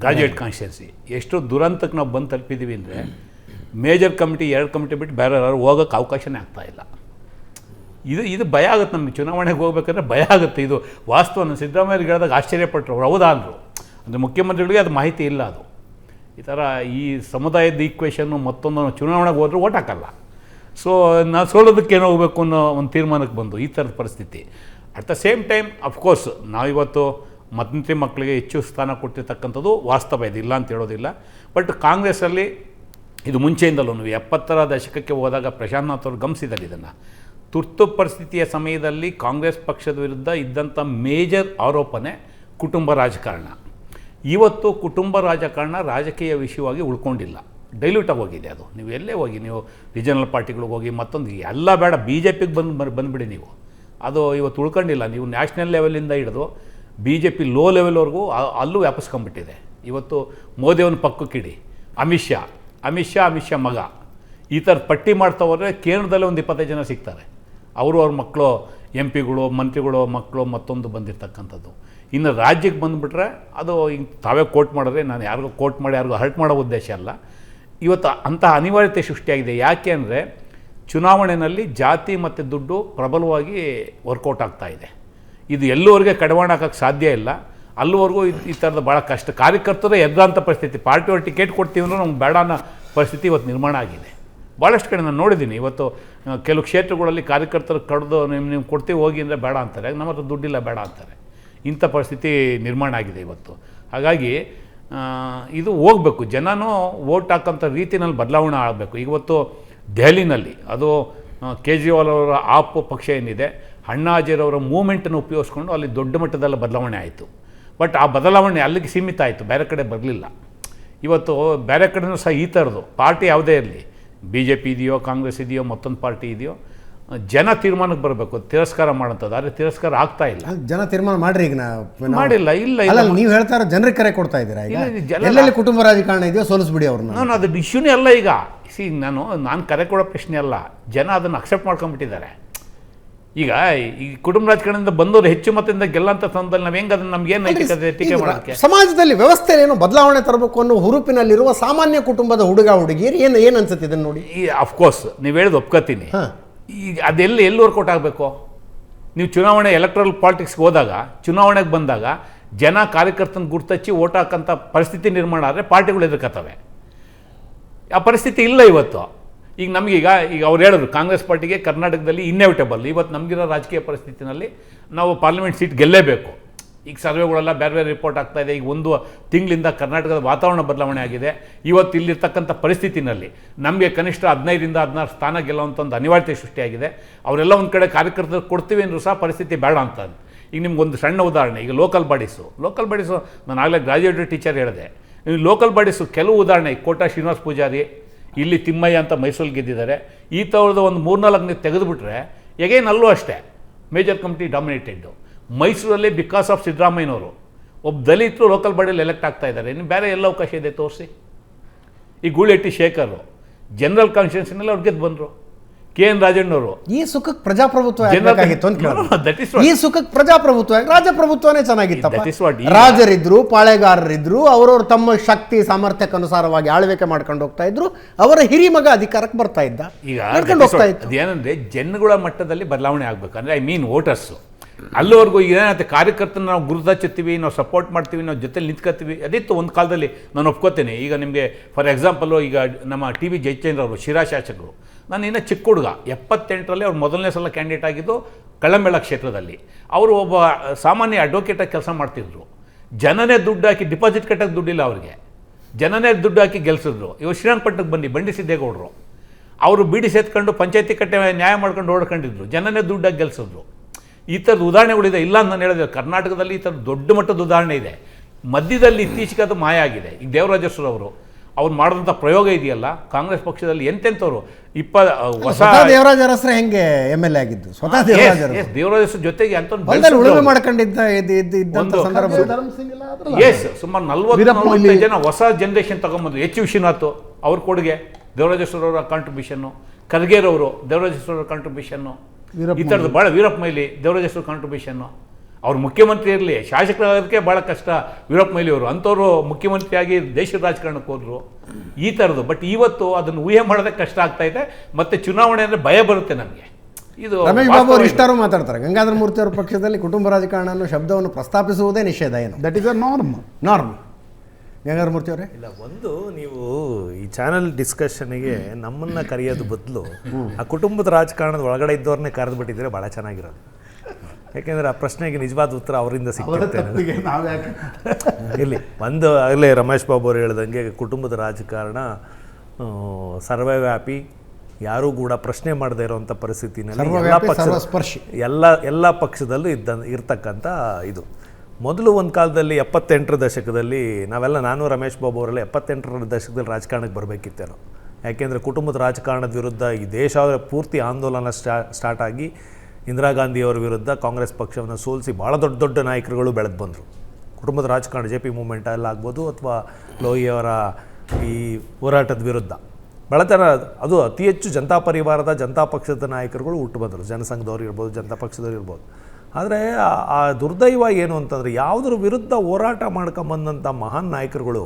ಗ್ರಾಜ್ಯುಯೇಟ್ ಕಾನ್ಸ್ಟಿಟ್ಯೂನ್ಸಿ ಎಷ್ಟು ದುರಂತಕ್ಕೆ ನಾವು ಬಂದು ತಲುಪಿದ್ದೀವಿ ಅಂದರೆ ಮೇಜರ್ ಕಮಿಟಿ ಎರಡು ಕಮಿಟಿ ಬಿಟ್ಟು ಬೇರೆ ಯಾರು ಹೋಗೋಕ್ಕೆ ಅವಕಾಶನೇ ಇಲ್ಲ. ಇದು ಇದು ಭಯ ಆಗುತ್ತೆ ನಮಗೆ. ಚುನಾವಣೆಗೆ ಹೋಗ್ಬೇಕಂದ್ರೆ ಭಯ ಆಗುತ್ತೆ. ಇದು ವಾಸ್ತವನ ಸಿದ್ದರಾಮಯ್ಯ ಹೇಳಿದಾಗ ಆಶ್ಚರ್ಯಪಟ್ಟರು. ಅವ್ರು ಹೌದಾ ಅಂದರು. ಅಂದರೆ ಮುಖ್ಯಮಂತ್ರಿಗಳಿಗೆ ಅದು ಮಾಹಿತಿ ಇಲ್ಲ ಅದು. ಈ ಥರ ಈ ಸಮುದಾಯದ ಈಕ್ವೇಷನ್ನು ಮತ್ತೊಂದು ಚುನಾವಣೆಗೆ ಹೋದ್ರೆ ಓಟ್ ಹಾಕಲ್ಲ. ಸೊ ನಾನು ಸೋಲೋದಕ್ಕೆ ಏನೋ ಹೋಗ್ಬೇಕು ಅನ್ನೋ ಒಂದು ತೀರ್ಮಾನಕ್ಕೆ ಬಂದು ಈ ಥರದ ಪರಿಸ್ಥಿತಿ. At the same time of course ನಾವಿವತ್ತು ಮಂತ್ರಿ ಮಕ್ಕಳಿಗೆ ಹೆಚ್ಚು ಸ್ಥಾನ ಕೊಟ್ಟಿರ್ತಕ್ಕಂಥದ್ದು ವಾಸ್ತವ ಇದು ಇಲ್ಲ ಅಂತ ಹೇಳೋದಿಲ್ಲ. ಬಟ್ ಕಾಂಗ್ರೆಸ್ಸಲ್ಲಿ ಇದು ಮುಂಚೆಯಿಂದಲೂ ಎಪ್ಪತ್ತರ ದಶಕಕ್ಕೆ ಹೋದಾಗ ಪ್ರಶಾಂತ್ ನಾಥ್ ಅವರು ಗಮನಿಸಿದ್ದಾರೆ ಇದನ್ನು. ತುರ್ತು ಪರಿಸ್ಥಿತಿಯ ಸಮಯದಲ್ಲಿ ಕಾಂಗ್ರೆಸ್ ಪಕ್ಷದ ವಿರುದ್ಧ ಇದ್ದಂಥ ಮೇಜರ್ ಆರೋಪನೆ ಕುಟುಂಬ ರಾಜಕಾರಣ. ಇವತ್ತು ಕುಟುಂಬ ರಾಜಕಾರಣ ರಾಜಕೀಯ ವಿಷಯವಾಗಿ ಉಳ್ಕೊಂಡಿಲ್ಲ. ಡೈಲ್ಯೂಟ್ ಆಗಿ ಹೋಗಿದೆ ಅದು. ನೀವು ಎಲ್ಲೇ ಹೋಗಿ, ನೀವು ರೀಜನಲ್ ಪಾರ್ಟಿಗಳಿಗೆ ಹೋಗಿ ಮತ್ತೊಂದು, ಎಲ್ಲ ಬೇಡ ಬಿ ಜೆ ಪಿಗೆ ಬಂದು ಬಂದುಬಿಡಿ ನೀವು. ಅದು ಇವತ್ತು ಉಳ್ಕೊಂಡಿಲ್ಲ. ನೀವು ನ್ಯಾಷನಲ್ ಲೆವೆಲಿಂದ ಹಿಡಿದು ಬಿ ಜೆ ಪಿ ಲೋ ಲೆವೆಲ್ವರೆಗೂ ಅಲ್ಲೂ ವ್ಯಾಪಿಸ್ಕೊಂಡ್ಬಿಟ್ಟಿದೆ. ಇವತ್ತು ಮೋದಿಯವನ ಪಕ್ಕಕ್ಕಿಡಿ ಅಮಿತ್ ಶಾ ಅಮಿತ್ ಶಾ ಅಮಿತ್ ಶಾ ಮಗ. ಈ ಥರ ಪಟ್ಟಿ ಮಾಡ್ತಾ ಹೋದರೆ ಕೇಂದ್ರದಲ್ಲೇ ಒಂದು ಇಪ್ಪತ್ತೈದು ಜನ ಸಿಗ್ತಾರೆ. ಅವರು ಅವ್ರ ಮಕ್ಕಳು, ಎಂ ಪಿಗಳು, ಮಂತ್ರಿಗಳು, ಮಕ್ಕಳು ಮತ್ತೊಂದು ಬಂದಿರತಕ್ಕಂಥದ್ದು. ಇನ್ನು ರಾಜ್ಯಕ್ಕೆ ಬಂದುಬಿಟ್ರೆ ಅದು ಹಿಂಗೆ ತಾವೇ ಕೋಟ್ ಮಾಡಿದ್ರೆ ನಾನು ಯಾರಿಗೂ ಕೋಟ್ ಮಾಡಿ ಯಾರಿಗೂ ಹರ್ಟ್ ಮಾಡೋ ಉದ್ದೇಶ ಅಲ್ಲ. ಇವತ್ತು ಅಂತಹ ಅನಿವಾರ್ಯತೆ ಸೃಷ್ಟಿಯಾಗಿದೆ. ಯಾಕೆ ಅಂದರೆ ಚುನಾವಣೆಯಲ್ಲಿ ಜಾತಿ ಮತ್ತು ದುಡ್ಡು ಪ್ರಬಲವಾಗಿ ವರ್ಕೌಟ್ ಆಗ್ತಾ ಇದೆ. ಇದು ಎಲ್ಲೂವರೆಗೆ ಕಡಿವಾಣ ಹಾಕೋಕ್ಕೆ ಸಾಧ್ಯ ಇಲ್ಲ. ಅಲ್ಲಿವರೆಗೂ ಈ- ಥರದ ಭಾಳ ಕಷ್ಟ. ಕಾರ್ಯಕರ್ತರೇ ಎದ್ರಂಥ ಪರಿಸ್ಥಿತಿ. ಪಾರ್ಟಿಯವ್ರ ಟಿಕೆಟ್ ಕೊಡ್ತೀವಿ ಅಂದ್ರೆ ನಮ್ಗೆ ಬೇಡ ಅನ್ನೋ ಪರಿಸ್ಥಿತಿ ಇವತ್ತು ನಿರ್ಮಾಣ ಆಗಿದೆ. ಭಾಳಷ್ಟು ಕಡೆ ನಾನು ನೋಡಿದ್ದೀನಿ. ಇವತ್ತು ಕೆಲವು ಕ್ಷೇತ್ರಗಳಲ್ಲಿ ಕಾರ್ಯಕರ್ತರು ಕಡ್ದು ನೀವು ನೀವು ಕೊಡ್ತೀವಿ, ಹೋಗಿ ಅಂದರೆ ಬೇಡ ಅಂತಾರೆ. ನಮ್ಮ ಹತ್ರ ದುಡ್ಡಿಲ್ಲ, ಬೇಡ ಅಂತಾರೆ. ಇಂಥ ಪರಿಸ್ಥಿತಿ ನಿರ್ಮಾಣ ಆಗಿದೆ ಇವತ್ತು. ಹಾಗಾಗಿ ಇದು ಹೋಗಬೇಕು. ಜನನೂ ವೋಟ್ ಹಾಕೋಂಥ ರೀತಿಯಲ್ಲಿ ಬದಲಾವಣೆ ಆಗಬೇಕು. ಇವತ್ತು ದೆಹಲಿನಲ್ಲಿ ಅದು ಕೇಜ್ರಿವಾಲ್ ಅವರ ಆಪ್ ಪಕ್ಷ ಏನಿದೆ ಅಣ್ಣಾಜಿರವರ ಮೂಮೆಂಟನ್ನು ಉಪಯೋಗಿಸ್ಕೊಂಡು ಅಲ್ಲಿ ದೊಡ್ಡ ಮಟ್ಟದಲ್ಲಿ ಬದಲಾವಣೆ ಆಯಿತು. ಬಟ್ ಆ ಬದಲಾವಣೆ ಅಲ್ಲಿಗೆ ಸೀಮಿತ ಆಯಿತು, ಬೇರೆ ಕಡೆ ಬರಲಿಲ್ಲ. ಇವತ್ತು ಬೇರೆ ಕಡೆಯೂ ಸಹ ಈ ಥರದ್ದು. ಪಾರ್ಟಿ ಯಾವುದೇ ಇರಲಿ. ಬಿ ಜೆ ಪಿ ಇದೆಯೋ, ಕಾಂಗ್ರೆಸ್ ಇದೆಯೋ, ಮತ್ತೊಂದು ಪಾರ್ಟಿ ಇದೆಯೋ ಜನ ತೀರ್ಮಾನಕ್ಕೆ ಬರಬೇಕು ತಿರಸ್ಕಾರ ಮಾಡೋಂಥದ್ದು ಆದರೆ ತಿರಸ್ಕಾರ ಆಗ್ತಾ ಇಲ್ಲ. ಜನ ತೀರ್ಮಾನ ಮಾಡ್ರಿ ಈಗ ನಾವು ಮಾಡಿಲ್ಲ ಇಲ್ಲ ಇಲ್ಲ. ನೀವು ಹೇಳ್ತಾರೆ ಜನರಿಗೆ ಕರೆ ಕೊಡ್ತಾ ಇದ್ದೀರಾ ಈಗ? ಎಲ್ಲೆಲ್ಲಿ ಕುಟುಂಬ ರಾಜಕಾರಣ ಇದೆಯೋ ಸೋಲಿಸ್ಬಿಡಿ ಅವ್ರನ್ನ. ನಾನು ಅದು ಇಶ್ಯೂನೇ ಅಲ್ಲ ಈಗ. ಸಿ ನಾನು ನಾನು ಕರೆ ಕೊಡೋ ಪ್ರಶ್ನೆ ಅಲ್ಲ. ಜನ ಅದನ್ನು ಅಕ್ಸೆಪ್ಟ್ ಮಾಡ್ಕೊಂಬಿಟ್ಟಿದ್ದಾರೆ ಈಗ ಈ ಕುಟುಂಬ ರಾಜಕಾರಣದಿಂದ ಬಂದವರು ಹೆಚ್ಚು ಮತದಿಂದ ಗೆಲ್ಲಂತ ಸಂದರ್ಭದಲ್ಲಿ ನಾವು ಹೆಂಗೆ ಅದನ್ನ ನಮ್ಗೆ ಏನು ಟೀಕೆ ಮಾಡೋಕ್ಕೆ ಸಮಾಜದಲ್ಲಿ ವ್ಯವಸ್ಥೆ ಏನು ಬದಲಾವಣೆ ತರಬೇಕು ಅನ್ನೋ ಹುರುಪಿನಲ್ಲಿರುವ ಸಾಮಾನ್ಯ ಕುಟುಂಬದ ಹುಡುಗ ಹುಡುಗಿಯರು ಏನು ಏನು ಅನ್ಸುತ್ತೆ ಇದನ್ನು ನೋಡಿ? ಈ ಅಫ್ಕೋರ್ಸ್ ನೀವು ಹೇಳಿದ ಒಪ್ಕೋತೀನಿ. ಹಾ. ಈಗ ಅದೆಲ್ಲಿ ಎಲ್ಲಿ ವರ್ಕೌಟ್ ಆಗಬೇಕು? ನೀವು ಚುನಾವಣೆ ಎಲೆಕ್ಟ್ರಲ್ ಪಾಲಿಟಿಕ್ಸ್ಗೆ ಹೋದಾಗ, ಚುನಾವಣೆಗೆ ಬಂದಾಗ ಜನ ಕಾರ್ಯಕರ್ತನ ಗುರ್ತಚ್ಚಿ ಓಟ್ ಹಾಕೋಂಥ ಪರಿಸ್ಥಿತಿ ನಿರ್ಮಾಣ ಆದರೆ ಪಾರ್ಟಿಗಳು ಎದುರ್ಕತ್ತವೆ ಆ ಪರಿಸ್ಥಿತಿ ಇಲ್ಲ ಇವತ್ತು. ಈಗ ನಮಗೀಗ ಈಗ ಅವ್ರು ಹೇಳಿದ್ರು ಕಾಂಗ್ರೆಸ್ ಪಾರ್ಟಿಗೆ ಕರ್ನಾಟಕದಲ್ಲಿ ಇನ್ನೆವಿಟೇಬಲ್ ಇವತ್ತು ನಮಗಿರೋ ರಾಜಕೀಯ ಪರಿಸ್ಥಿತಿನಲ್ಲಿ ನಾವು ಪಾರ್ಲಿಮೆಂಟ್ ಸೀಟ್ ಗೆಲ್ಲೇಬೇಕು. ಈಗ ಸರ್ವೆಗಳೆಲ್ಲ ಬೇರೆ ಬೇರೆ ರಿಪೋರ್ಟ್ ಆಗ್ತಾ ಇದೆ. ಈಗ ಒಂದು ತಿಂಗಳಿಂದ ಕರ್ನಾಟಕದ ವಾತಾವರಣ ಬದಲಾವಣೆ ಆಗಿದೆ. ಇವತ್ತು ಇಲ್ಲಿರ್ತಕ್ಕಂಥ ಪರಿಸ್ಥಿತಿನಲ್ಲಿ ನಮಗೆ ಕನಿಷ್ಠ ಹದಿನೈದರಿಂದ ಹದಿನಾರು ಸ್ಥಾನ ಗೆಲ್ಲುವಂಥ ಒಂದು ಅನಿವಾರ್ಯತೆ ಸೃಷ್ಟಿಯಾಗಿದೆ. ಅವರೆಲ್ಲ ಒಂದು ಕಡೆ ಕಾರ್ಯಕರ್ತರು ಕೊಡ್ತೀವಿ ಅಂದರೂ ಸಹ ಪರಿಸ್ಥಿತಿ ಬೇಡ ಅಂತ ಈಗ ನಿಮ್ಗೊಂದು ಸಣ್ಣ ಉದಾಹರಣೆ, ಈಗ ಲೋಕಲ್ ಬಾಡೀಸು ಲೋಕಲ್ ಬಾಡೀಸು ನಾನು ಆಗಲೇ ಗ್ರಾಜ್ಯುಯೇಟ್ ಟೀಚರ್ ಹೇಳಿದೆ. ನೀವು ಲೋಕಲ್ ಬಾಡೀಸು ಕೆಲವು ಉದಾಹರಣೆ, ಕೋಟಾ ಶ್ರೀನಿವಾಸ್ ಪೂಜಾರಿ, ಇಲ್ಲಿ ತಿಮ್ಮಯ್ಯ ಅಂತ ಮೈಸೂರಿಗೆ ಗೆದ್ದಿದ್ದಾರೆ. ಈ ಥರದ ಒಂದು ಮೂರ್ನಾಲ್ಕು ನೀವು ತೆಗೆದುಬಿಟ್ರೆ, ಎಗೇನ್ ಅಲ್ಲೂ ಅಷ್ಟೇ. ಮೇಜರ್ ಕಮಿಟಿ ಡಾಮಿನೇಟೆಡ್ಡು ಮೈಸೂರಲ್ಲಿ ಬಿಕಾಸ್ ಆಫ್ ಸಿದ್ದರಾಮಯ್ಯನವರು. ಒಬ್ಬ ದಲಿತರು ಲೋಕಲ್ ಬಾಡಿಯಲ್ಲಿ ಎಲೆಕ್ಟ್ ಆಗ್ತಾ ಇದ್ದಾರೆ. ಇನ್ನು ಬೇರೆ ಎಲ್ಲ ಅವಕಾಶ ಇದೆ ತೋರಿಸಿ. ಈ ಗೂಳೆಟ್ಟಿ ಶೇಖರು ಜನರಲ್ ಕಾನ್ಸ್ಟಿಟ್ಯೂನ್ಸಿನಲ್ಲಿ ಅವ್ರು ಗೆದ್ದು ಬಂದರು. ಕೆ ಎನ್ ರಾಜಣ್ಣವರು. ಈ ಸುಖಕ್ಕೆ ಪ್ರಜಾಪ್ರಭುತ್ವ ಈ ಸುಖಕ್ಕೆ ಪ್ರಜಾಪ್ರಭುತ್ವ? ರಾಜಪ್ರಭುತ್ವನೇ ಚೆನ್ನಾಗಿತ್ತು ರಾಜರಿದ್ರು ಪಾಳೆಗಾರರಿದ್ರು ಅವರವ್ರ ತಮ್ಮ ಶಕ್ತಿ ಸಾಮರ್ಥ್ಯಕ್ಕೆ ಅನುಸಾರವಾಗಿ ಆಳ್ವಿಕೆ ಮಾಡ್ಕೊಂಡು ಹೋಗ್ತಾ ಇದ್ರು. ಅವರ ಹಿರಿಮಗ ಅಧಿಕಾರಕ್ಕೆ ಬರ್ತಾ ಇದ್ದ. ಈಗ ಹೋಗ್ತಾ ಇತ್ತು. ಅದೇನಂದ್ರೆ ಜನಗಳ ಮಟ್ಟದಲ್ಲಿ ಬದಲಾವಣೆ ಆಗಬೇಕು. ಅಂದ್ರೆ ಐ ಮೀನ್ ವೋಟರ್ಸು ಅಲ್ಲಿವರೆಗೂ ಏನಾಗುತ್ತೆ? ಕಾರ್ಯಕರ್ತನ ನಾವು ಗುರುತಾಚುತ್ತೀವಿ ನಾವು ಸಪೋರ್ಟ್ ಮಾಡ್ತೀವಿ, ನಾವು ಜೊತೆಲಿ ನಿಂತ್ಕೋತೀವಿ ಅದಿತ್ತು ಒಂದು ಕಾಲದಲ್ಲಿ ನಾನು ಒಪ್ಕೋತೇನೆ. ಈಗ ನಿಮಗೆ ಫಾರ್ ಎಕ್ಸಾಂಪಲು ಈಗ ನಮ್ಮ ಟಿ ವಿ ಜಯಚಂದ್ರ ಅವರು, ಶಿರಾ ಶಾಸಕರು, ನಾನು ಇನ್ನೂ ಚಿಕ್ಕ ಹುಡುಗ. ಎಪ್ಪತ್ತೆಂಟರಲ್ಲಿ ಅವ್ರು ಮೊದಲನೇ ಸಲ ಕ್ಯಾಂಡಿಡೇಟ್ ಆಗಿದ್ದು ಕಳ್ಳಂಬೆಳ ಕ್ಷೇತ್ರದಲ್ಲಿ. ಅವರು ಒಬ್ಬ ಸಾಮಾನ್ಯ ಅಡ್ವೊಕೇಟಾಗಿ ಕೆಲಸ ಮಾಡ್ತಿದ್ರು. ಜನನೇ ದುಡ್ಡು ಹಾಕಿ ಡಿಪಾಸಿಟ್ ಕಟ್ಟೋಕ್ಕೆ ದುಡ್ಡಿಲ್ಲ ಅವ್ರಿಗೆ. ಜನನೇ ದುಡ್ಡು ಹಾಕಿ ಗೆಲ್ಸಿದ್ರು. ಇವರು ಶ್ರೀರಂಗಪಟ್ಟಣಕ್ಕೆ ಬನ್ನಿ, ಬಂಡಿ ಸಿದ್ದೇಗೌಡರು. ಅವರು ಬಿಡಿ ಸೇತ್ಕೊಂಡು ಪಂಚಾಯತಿ ಕಟ್ಟೆ ನ್ಯಾಯ ಮಾಡ್ಕೊಂಡು ಓಡ್ಕೊಂಡಿದ್ರು. ಜನನೇ ದುಡ್ಡಾಗಿ ಗೆಲ್ಸಿದ್ರು. ಈ ಥರದ ಉದಾಹರಣೆಗಳಿದೆ ಇಲ್ಲ ಅಂತ ನಾನು ಹೇಳಿದೆ. ಕರ್ನಾಟಕದಲ್ಲಿ ಈ ಥರದ ದೊಡ್ಡ ಮಟ್ಟದ ಉದಾಹರಣೆ ಇದೆ. ಮಧ್ಯದಲ್ಲಿ ಇತ್ತೀಚೆಗೆ ಅದು ಮಾಯ ಆಗಿದೆ. ಈಗ ದೇವರಾಜೇಶ್ವರವರು ಅವ್ರು ಮಾಡಿದಂಥ ಪ್ರಯೋಗ ಇದೆಯಲ್ಲ? ಕಾಂಗ್ರೆಸ್ ಪಕ್ಷದಲ್ಲಿ ಎಂತೆಂಥವ್ರು? ಇಪ್ಪ ಹೊಸ ದೇವರಾಜ ಅರಸ್ರೆ ಹೆಂಗೆ ಎಂ ಎಲ್ ಎ ಆಗಿದ್ದು? ಸ್ವತಃ ದೇವರಾಜ ಜೊತೆಗೆ ಅಂತ ಉಳುಮೆ ಮಾಡ್ಕೊಂಡಿದ್ದ ಎಸ್ ಸುಮಾರು ನಲ್ವತ್ತು ಜನ ಹೊಸ ಜನ್ರೇಷನ್ ತಗೊಂಬಂದ್ರು. ಎಚ್ ವಿಶ್ವನಾಥ್ ಅವ್ರ ಕೊಡುಗೆ ದೇವರಾಜೇಶ್ವರವರ ಕಾಂಟ್ರಿಬ್ಯೂಷನ್ನು ಖರ್ಗೇರವರು ದೇವರಾಜೇಶ್ವರ ಅವರ ಕಾಂಟ್ರಿಬ್ಯೂಷನ್ನು ಈ ಥರದ್ದು ಭಾಳ ವೀರಪ್ಪ ಮೈಲಿ ದೇವರಾಜೇಶ್ವರ ಕಾಂಟ್ರಿಬ್ಯೂಷನ್ನು ಅವ್ರು ಮುಖ್ಯಮಂತ್ರಿ ಇರಲಿ ಶಾಸಕರಾಗೋದಕ್ಕೆ ಭಾಳ ಕಷ್ಟ. ವೀರಪ್ಪ ಮೈಲಿ ಅವರು ಅಂಥವ್ರು ಮುಖ್ಯಮಂತ್ರಿಯಾಗಿ ದೇಶದ ರಾಜಕಾರಣಕ್ಕೆ ಹೋದರು. ಈ ಥರದ್ದು ಬಟ್ ಇವತ್ತು ಅದನ್ನು ಊಹೆ ಮಾಡೋದಕ್ಕೆ ಕಷ್ಟ ಆಗ್ತಾ ಇದೆ. ಮತ್ತೆ ಚುನಾವಣೆ ಅಂದರೆ ಭಯ ಬರುತ್ತೆ ನಮಗೆ. ಇದು ರಮೇಶ್ ಬಾಬು ಅವರು ಇಷ್ಟಾರು ಮಾತಾಡ್ತಾರೆ. ಗಂಗಾಧರ ಮೂರ್ತಿ ಅವರ ಪಕ್ಷದಲ್ಲಿ ಕುಟುಂಬ ರಾಜಕಾರಣ ಅನ್ನೋ ಶಬ್ದವನ್ನು ಪ್ರಸ್ತಾಪಿಸುವುದೇ ನಿಷೇಧ ಏನು? That is a norm norm Murthy ಅವರೇ? ಇಲ್ಲ ಒಂದು ನೀವು ಈ ಚಾನಲ್ ಡಿಸ್ಕಷನ್ಗೆ ನಮ್ಮನ್ನ ಕರೆಯೋದು ಬದಲು ಆ ಕುಟುಂಬದ ರಾಜಕಾರಣದ ಒಳಗಡೆ ಇದ್ದವ್ರನ್ನೇ ಕರೆದು ಬಿಟ್ಟಿದ್ರೆ ಭಾಳ ಚೆನ್ನಾಗಿರೋದು. ಯಾಕೆಂದ್ರೆ ಆ ಪ್ರಶ್ನೆಗೆ ನಿಜವಾದ ಉತ್ತರ ಅವರಿಂದ ಸಿಗುತ್ತೆ ಇಲ್ಲಿ ಒಂದು ಆಗಲೇ ರಮೇಶ್ ಬಾಬು ಅವರು ಹೇಳ್ದಂಗೆ ಕುಟುಂಬದ ರಾಜಕಾರಣ ಸರ್ವವ್ಯಾಪಿ ಯಾರೂ ಕೂಡ ಪ್ರಶ್ನೆ ಮಾಡದೇ ಇರುವಂಥ ಪರಿಸ್ಥಿತಿನಲ್ಲಿ ಎಲ್ಲ ಪಕ್ಷ. ಎಲ್ಲ ಎಲ್ಲ ಪಕ್ಷದಲ್ಲೂ ಇದ್ದ ಇರ್ತಕ್ಕಂಥ ಇದು. ಮೊದಲು ಒಂದು ಕಾಲದಲ್ಲಿ ಎಪ್ಪತ್ತೆಂಟರ ದಶಕದಲ್ಲಿ ನಾವೆಲ್ಲ ನಾನು, ರಮೇಶ್ ಬಾಬು ಅವರೆಲ್ಲ ಎಪ್ಪತ್ತೆಂಟರ ದಶಕದಲ್ಲಿ ರಾಜಕಾರಣಕ್ಕೆ ಬರಬೇಕಿತ್ತೇನೋ. ಯಾಕೆಂದರೆ ಕುಟುಂಬದ ರಾಜಕಾರಣದ ವಿರುದ್ಧ ಈ ದೇಶ ಪೂರ್ತಿ ಆಂದೋಲನ ಸ್ಟಾ, ಸ್ಟಾರ್ಟ್ ಆಗಿ ಇಂದಿರಾ ಗಾಂಧಿಯವರ ವಿರುದ್ಧ ಕಾಂಗ್ರೆಸ್ ಪಕ್ಷವನ್ನು ಸೋಲಿಸಿ ಭಾಳ ದೊಡ್ಡ ದೊಡ್ಡ ನಾಯಕರುಗಳು ಬೆಳೆದು ಬಂದರು. ಕುಟುಂಬದ ರಾಜಕಾರಣ, ಜೆ ಪಿ ಮೂಮೆಂಟ್ ಎಲ್ಲ ಆಗ್ಬೋದು ಅಥವಾ ಲೋಹಿಯವರ ಈ ಹೋರಾಟದ ವಿರುದ್ಧ. ಬಳತನ ಅದು ಅತಿ ಹೆಚ್ಚು ಜನತಾ ಪರಿವಾರದ, ಜನತಾ ಪಕ್ಷದ ನಾಯಕರುಗಳು ಹುಟ್ಟು ಬಂದರು. ಜನಸಂಘದವ್ರು ಇರ್ಬೋದು, ಜನತಾ ಪಕ್ಷದವ್ರು ಇರ್ಬೋದು. ಆದರೆ ಆ- ದುರ್ದೈವ ಏನು ಅಂತಂದರೆ ಯಾವುದ್ರ ವಿರುದ್ಧ ಹೋರಾಟ ಮಾಡ್ಕೊಂಬಂದಂಥ ಮಹಾನ್ ನಾಯಕರುಗಳು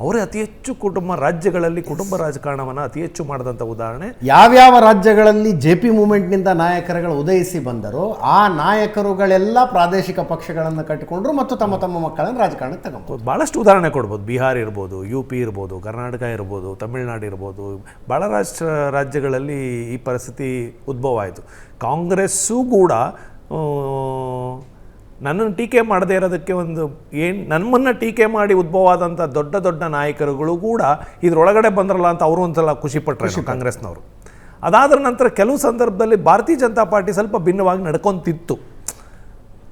ಅವರೇ ಅತಿ ಹೆಚ್ಚು ಕುಟುಂಬ ರಾಜ್ಯಗಳಲ್ಲಿ ಕುಟುಂಬ ರಾಜಕಾರಣವನ್ನು ಅತಿ ಹೆಚ್ಚು ಮಾಡಿದಂಥ ಉದಾಹರಣೆ. ಯಾವ್ಯಾವ ರಾಜ್ಯಗಳಲ್ಲಿ ಜೆ ಪಿ ಮೂಮೆಂಟ್ನಿಂದ ನಾಯಕರುಗಳು ಉದಯಿಸಿ ಬಂದರೋ ಆ ನಾಯಕರುಗಳೆಲ್ಲ ಪ್ರಾದೇಶಿಕ ಪಕ್ಷಗಳನ್ನು ಕಟ್ಟಿಕೊಂಡ್ರು ಮತ್ತು ತಮ್ಮ ತಮ್ಮ ಮಕ್ಕಳನ್ನು ರಾಜಕಾರಣಕ್ಕೆ ತಗೊಂಡು ಭಾಳಷ್ಟು ಉದಾಹರಣೆ ಕೊಡ್ಬೋದು. ಬಿಹಾರ್ ಇರ್ಬೋದು ಯು ಪಿ ಇರ್ಬೋದು ಕರ್ನಾಟಕ ಇರ್ಬೋದು ತಮಿಳುನಾಡು ಇರ್ಬೋದು ಭಾಳ ರಾಷ್ಟ್ರ ರಾಜ್ಯಗಳಲ್ಲಿ ಈ ಪರಿಸ್ಥಿತಿ ಉದ್ಭವ ಆಯಿತು. ಕಾಂಗ್ರೆಸ್ಸು ಕೂಡ ನನ್ನನ್ನು ಟೀಕೆ ಮಾಡದೇ ಇರೋದಕ್ಕೆ ಒಂದು ಏನು ನಮ್ಮನ್ನು ಟೀಕೆ ಮಾಡಿ ಉದ್ಭವ ಆದಂಥ ದೊಡ್ಡ ದೊಡ್ಡ ನಾಯಕರುಗಳು ಕೂಡ ಇದರೊಳಗಡೆ ಬಂದ್ರಲ್ಲ ಅಂತ ಅವರು ಒಂದ್ಸಲ ಖುಷಿ ಪಟ್ಟರು ಕಾಂಗ್ರೆಸ್ನವರು. ಅದಾದ ನಂತರ ಕೆಲವು ಸಂದರ್ಭದಲ್ಲಿ ಭಾರತೀಯ ಜನತಾ ಪಾರ್ಟಿ ಸ್ವಲ್ಪ ಭಿನ್ನವಾಗಿ ನಡ್ಕೊಂತಿತ್ತು.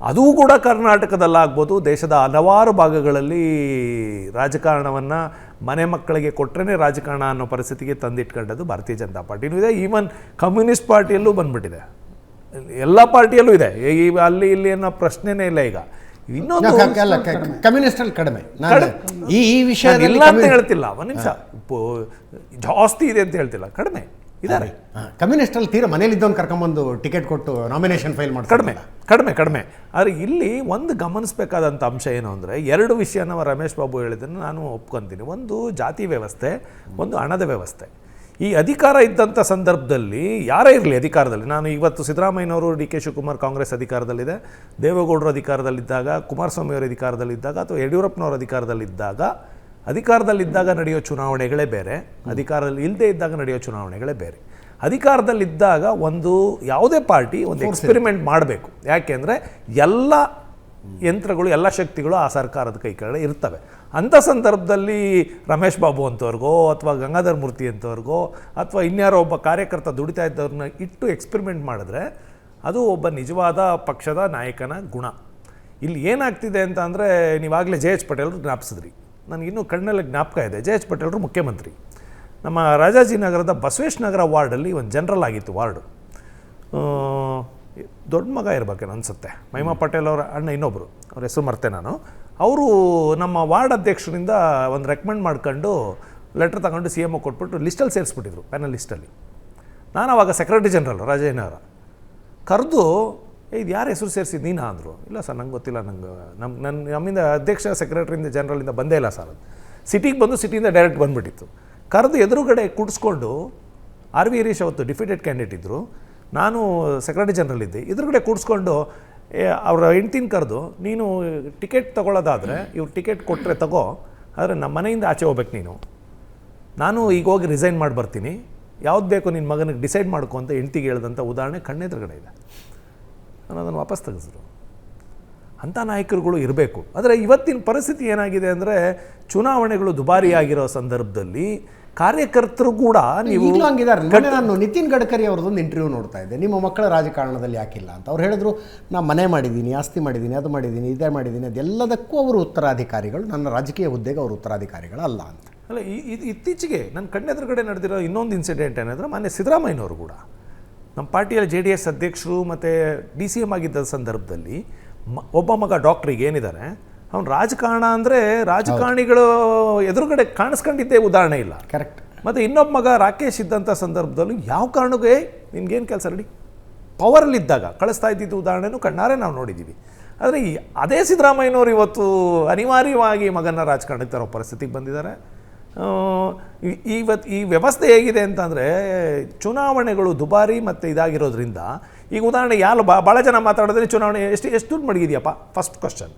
ಅದೂ ಕೂಡ ಕರ್ನಾಟಕದಲ್ಲಾಗ್ಬೋದು ದೇಶದ ಹಲವಾರು ಭಾಗಗಳಲ್ಲಿ ರಾಜಕಾರಣವನ್ನು ಮನೆ ಮಕ್ಕಳಿಗೆ ಕೊಟ್ಟರೆ ರಾಜಕಾರಣ ಅನ್ನೋ ಪರಿಸ್ಥಿತಿಗೆ ತಂದಿಟ್ಕೊಂಡದ್ದು ಭಾರತೀಯ ಜನತಾ ಪಾರ್ಟಿನೂ ಇದೆ. ಈವನ್ ಕಮ್ಯುನಿಸ್ಟ್ ಪಾರ್ಟಿಯಲ್ಲೂ ಬಂದ್ಬಿಟ್ಟಿದೆ. ಎಲ್ಲ ಪಾರ್ಟಿಯಲ್ಲೂ ಇದೆ. ಈ ಅಲ್ಲಿ ಇಲ್ಲಿ ಅನ್ನೋ ಪ್ರಶ್ನೆನೇ ಇಲ್ಲ ಈಗ. ಇನ್ನೊಂದು ಅಲ್ಲ ಕಮ್ಯುನಿಸ್ಟ್ ಅಲ್ಲಿ ಕಡಿಮೆ. ಈ ವಿಷಯದಲ್ಲಿ ಇಲ್ಲ ಅಂತ ಹೇಳ್ತಿಲ್ಲ. ಒಂದು ನಿಮಿಷ. ಜಾಸ್ತಿ ಇದೆ ಅಂತ ಹೇಳ್ತಿಲ್ಲ. ಕಡಿಮೆ. ಇದಾರೆ ಕಮ್ಯುನಿಸ್ಟ್ ಅಲ್ಲಿ ತೀರಾ ಮನೇಲಿ ಇದ್ದವನ್ ಕರ್ಕೊಂಬಂದು ಟಿಕೆಟ್ ಕೊಟ್ಟು ನಾಮಿನೇಷನ್ ಫೈಲ್ ಮಾಡಿ ಕಡಿಮೆ. ಕಡಿಮೆ ಕಡಿಮೆ. ಆದರೆ ಇಲ್ಲಿ ಒಂದು ಗಮನಿಸಬೇಕಾದಂಥ ಅಂಶ ಏನು ಅಂದ್ರೆ ಎರಡು ವಿಷಯ ನಾವು ರಮೇಶ್ ಬಾಬು ಹೇಳಿದ್ದನ್ನು ನಾನು ಒಪ್ಕೊಂತೀನಿ. ಒಂದು ಜಾತಿ ವ್ಯವಸ್ಥೆ ಒಂದು ಹಣದ ವ್ಯವಸ್ಥೆ. ಈ ಅಧಿಕಾರ ಇದ್ದಂಥ ಸಂದರ್ಭದಲ್ಲಿ ಯಾರೇ ಇರಲಿ ಅಧಿಕಾರದಲ್ಲಿ ನಾನು ಇವತ್ತು ಸಿದ್ದರಾಮಯ್ಯನವರು ಡಿ ಕೆ ಶಿವಕುಮಾರ್ ಕಾಂಗ್ರೆಸ್ ಅಧಿಕಾರದಲ್ಲಿದೆ ದೇವೇಗೌಡರು ಅಧಿಕಾರದಲ್ಲಿದ್ದಾಗ ಕುಮಾರಸ್ವಾಮಿ ಅವರ ಅಧಿಕಾರದಲ್ಲಿದ್ದಾಗ ಅಥವಾ ಯಡಿಯೂರಪ್ಪನವರ ಅಧಿಕಾರದಲ್ಲಿದ್ದಾಗ ಅಧಿಕಾರದಲ್ಲಿದ್ದಾಗ ನಡೆಯೋ ಚುನಾವಣೆಗಳೇ ಬೇರೆ ಅಧಿಕಾರದಲ್ಲಿ ಇಲ್ಲದೆ ಇದ್ದಾಗ ನಡೆಯೋ ಚುನಾವಣೆಗಳೇ ಬೇರೆ. ಅಧಿಕಾರದಲ್ಲಿದ್ದಾಗ ಒಂದು ಯಾವುದೇ ಪಾರ್ಟಿ ಒಂದು ಎಕ್ಸ್ಪೆರಿಮೆಂಟ್ ಮಾಡಬೇಕು. ಯಾಕೆಂದರೆ ಎಲ್ಲ ಯಂತ್ರಗಳು ಎಲ್ಲ ಶಕ್ತಿಗಳು ಆ ಸರ್ಕಾರದ ಕೈ ಕೆಳಗಡೆ ಇರ್ತವೆ. ಅಂಥ ಸಂದರ್ಭದಲ್ಲಿ ರಮೇಶ್ ಬಾಬು ಅಂತವ್ರಿಗೋ ಅಥವಾ ಗಂಗಾಧರ್ ಮೂರ್ತಿ ಅಂತವ್ರಿಗೋ ಅಥವಾ ಇನ್ಯಾರೋ ಒಬ್ಬ ಕಾರ್ಯಕರ್ತ ದುಡಿತಾ ಇದ್ದವ್ರನ್ನ ಇಟ್ಟು ಎಕ್ಸ್ಪೆರಿಮೆಂಟ್ ಮಾಡಿದ್ರೆ ಅದು ಒಬ್ಬ ನಿಜವಾದ ಪಕ್ಷದ ನಾಯಕನ ಗುಣ. ಇಲ್ಲಿ ಏನಾಗ್ತಿದೆ ಅಂತ ಅಂದರೆ ನೀವಾಗಲೇ ಜೆ ಎಚ್ ಪಟೇಲ್ರು ಜ್ಞಾಪಿಸಿದ್ರಿ. ನನಗಿನ್ನೂ ಕಣ್ಣಲ್ಲಿ ಜ್ಞಾಪಕ ಇದೆ. ಜೆ ಎಚ್ ಪಟೇಲ್ರು ಮುಖ್ಯಮಂತ್ರಿ. ನಮ್ಮ ರಾಜಾಜಿನಗರದ ಬಸವೇಶ್ ನಗರ ವಾರ್ಡಲ್ಲಿ ಒಂದು ಜನರಲ್ ಆಗಿತ್ತು ವಾರ್ಡು. ದೊಡ್ಡ ಮಗ ಇರಬೇಕೇನು ಅನಿಸುತ್ತೆ. ಮಹಿಮಾ ಪಟೇಲ್ ಅವರ ಅಣ್ಣ ಇನ್ನೊಬ್ಬರು ಅವ್ರ ಹೆಸರು ಮರ್ತೆ ನಾನು. ಅವರು ನಮ್ಮ ವಾರ್ಡ್ ಅಧ್ಯಕ್ಷರಿಂದ ಒಂದು ರೆಕಮೆಂಡ್ ಮಾಡ್ಕೊಂಡು ಲೆಟ್ರ್ ತಗೊಂಡು ಸಿ ಎಂ ಕೊಟ್ಬಿಟ್ಟು ಲಿಸ್ಟಲ್ಲಿ ಸೇರಿಸ್ಬಿಟ್ಟಿದ್ರು ಪ್ಯಾನಲ್ ಲಿಸ್ಟಲ್ಲಿ ನಾನು ಅವಾಗ ಸೆಕ್ರೆಟರಿ ಜನರಲ್ ರಾಜೇನವರ ಕರೆದು ಇದು ಯಾರು ಹೆಸರು ಸೇರಿಸಿದ್ದು ನೀನು? ಅಂದರು. ಇಲ್ಲ ಸರ್ ನಂಗೆ ಗೊತ್ತಿಲ್ಲ ನಂಗೆ ನಮ್ಮ ನನ್ನ ನಮ್ಮಿಂದ ಅಧ್ಯಕ್ಷ ಸೆಕ್ರೆಟರಿಯಿಂದ ಜನರಲಿಂದ ಬಂದೇ ಇಲ್ಲ ಸರ್ ಅದು. ಸಿಟಿಗೆ ಬಂದು ಸಿಟಿಯಿಂದ ಡೈರೆಕ್ಟ್ ಬಂದುಬಿಟ್ಟಿತ್ತು. ಕರೆದು ಎದುರುಗಡೆ ಕುಡಿಸ್ಕೊಂಡು ಆರ್ ವಿ ಹರೀಶ್ ಅವತ್ತು ಡಿಫಿಟೆಡ್ ಕ್ಯಾಂಡಿಡೇಟ್ ಇದ್ದರು ನಾನು ಸೆಕ್ರೆಟರಿ ಜನರಲ್ ಇದ್ದೆ. ಎದುರುಗಡೆ ಕೂಡಿಸ್ಕೊಂಡು ಅವರ ಹೆಂಡ್ತಿನ ಕರೆದು, ನೀನು ಟಿಕೆಟ್ ತೊಗೊಳ್ಳೋದಾದರೆ ಇವ್ರು ಟಿಕೆಟ್ ಕೊಟ್ಟರೆ ತಗೋ, ಆದರೆ ನಮ್ಮ ಮನೆಯಿಂದ ಆಚೆ ಹೋಗ್ಬೇಕು ನೀನು. ನಾನು ಈಗ ಹೋಗಿ ರಿಸೈನ್ ಮಾಡಿ ಬರ್ತೀನಿ. ಯಾವ್ದು ಬೇಕು ನಿನ್ನ ಮಗನಿಗೆ ಡಿಸೈಡ್ ಮಾಡ್ಕೊ ಅಂತ ಹೆಂಡ್ತಿಗೆ ಹೇಳಿದಂಥ ಉದಾಹರಣೆ ಕಣ್ಣೆದುರುಗಡೆ ಇದೆ. ನಾನು ಅದನ್ನು ವಾಪಸ್ ತೆಗೆಸಿದ್ರು. ಅಂಥ ನಾಯಕರುಗಳು ಇರಬೇಕು. ಆದರೆ ಇವತ್ತಿನ ಪರಿಸ್ಥಿತಿ ಏನಾಗಿದೆ ಅಂದರೆ, ಚುನಾವಣೆಗಳು ದುಬಾರಿಯಾಗಿರೋ ಸಂದರ್ಭದಲ್ಲಿ ಕಾರ್ಯಕರ್ತರು ಕೂಡ ನೀವು ಹಂಗಿದ್ದಾರೆ ನಾನು ನಿತಿನ್ ಗಡ್ಕರಿ ಅವ್ರದ್ದೊಂದು ಇಂಟರ್ವ್ಯೂ ನೋಡ್ತಾ ಇದ್ದೆ. ನಿಮ್ಮ ಮಕ್ಕಳ ರಾಜಕಾರಣದಲ್ಲಿ ಯಾಕಿಲ್ಲ ಅಂತ. ಅವ್ರು ಹೇಳಿದ್ರು ನಾನು ಮನೆ ಮಾಡಿದ್ದೀನಿ ಆಸ್ತಿ ಮಾಡಿದ್ದೀನಿ ಅದು ಮಾಡಿದ್ದೀನಿ ಇದೇ ಮಾಡಿದ್ದೀನಿ ಅದೆಲ್ಲದಕ್ಕೂ ಅವರು ಉತ್ತರಾಧಿಕಾರಿಗಳು. ನನ್ನ ರಾಜಕೀಯ ಹುದ್ದೆಗೆ ಅವರು ಉತ್ತರಾಧಿಕಾರಿಗಳು ಅಲ್ಲ ಅಂತ. ಅಲ್ಲ ಈ- ಇದು ಇತ್ತೀಚೆಗೆ ನನ್ನ ಕಣ್ಣೆದುರುಗಡೆ ನಡೆದಿರೋ ಇನ್ನೊಂದು ಇನ್ಸಿಡೆಂಟ್ ಏನಂದ್ರೆ ಮೊನ್ನೆ ಸಿದ್ದರಾಮಯ್ಯನವರು ಕೂಡ. ನಮ್ಮ ಪಾರ್ಟಿಯಲ್ಲಿ ಜೆ ಡಿ ಎಸ್ ಅಧ್ಯಕ್ಷರು ಮತ್ತು ಡಿ ಸಿ ಎಂ ಆಗಿದ್ದ ಸಂದರ್ಭದಲ್ಲಿ ಮ ಒಬ್ಬ ಮಗ ಡಾಕ್ಟ್ರಿಗೆ ಏನಿದ್ದಾರೆ ಅವ್ನು ರಾಜಕಾರಣ ಅಂದರೆ ರಾಜಕಾರಣಿಗಳು ಎದುರುಗಡೆ ಕಾಣಿಸ್ಕೊಂಡಿದ್ದೇ ಉದಾಹರಣೆ ಇಲ್ಲ. ಕರೆಕ್ಟ್ ಮತ್ತು ಇನ್ನೊಬ್ಬ ಮಗ ರಾಕೇಶ್ ಇದ್ದಂಥ ಸಂದರ್ಭದಲ್ಲೂ ಯಾವ ಕಾರಣಕ್ಕೆ ನಿನ್ಗೇನು ಕೆಲಸ ರೆಡಿ ಪವರಲ್ಲಿದ್ದಾಗ ಕಳಿಸ್ತಾ ಇದ್ದಿದ್ದು ಉದಾಹರಣೆನೂ ಕಣ್ಣಾರೆ ನಾವು ನೋಡಿದ್ದೀವಿ ಆದರೆ ಈ ಅದೇ ಸಿದ್ದರಾಮಯ್ಯನವರು ಇವತ್ತು ಅನಿವಾರ್ಯವಾಗಿ ಮಗನ ರಾಜಕಾರಣಕ್ಕೆ ತರೋ ಪರಿಸ್ಥಿತಿಗೆ ಬಂದಿದ್ದಾರೆ. ಇವತ್ತು ಈ ವ್ಯವಸ್ಥೆ ಹೇಗಿದೆ ಅಂತಂದರೆ ಚುನಾವಣೆಗಳು ದುಬಾರಿ ಮತ್ತು ಇದಾಗಿರೋದ್ರಿಂದ ಈಗ ಉದಾಹರಣೆ ಯಾರು ಬಾ ಭಾಳ ಜನ ಮಾತಾಡಿದ್ರೆ ಚುನಾವಣೆ ಎಷ್ಟು ಎಷ್ಟು ದುಡ್ಡು ಮಡಗಿದೆಯಪ್ಪ? ಫಸ್ಟ್ ಕ್ವಶನ್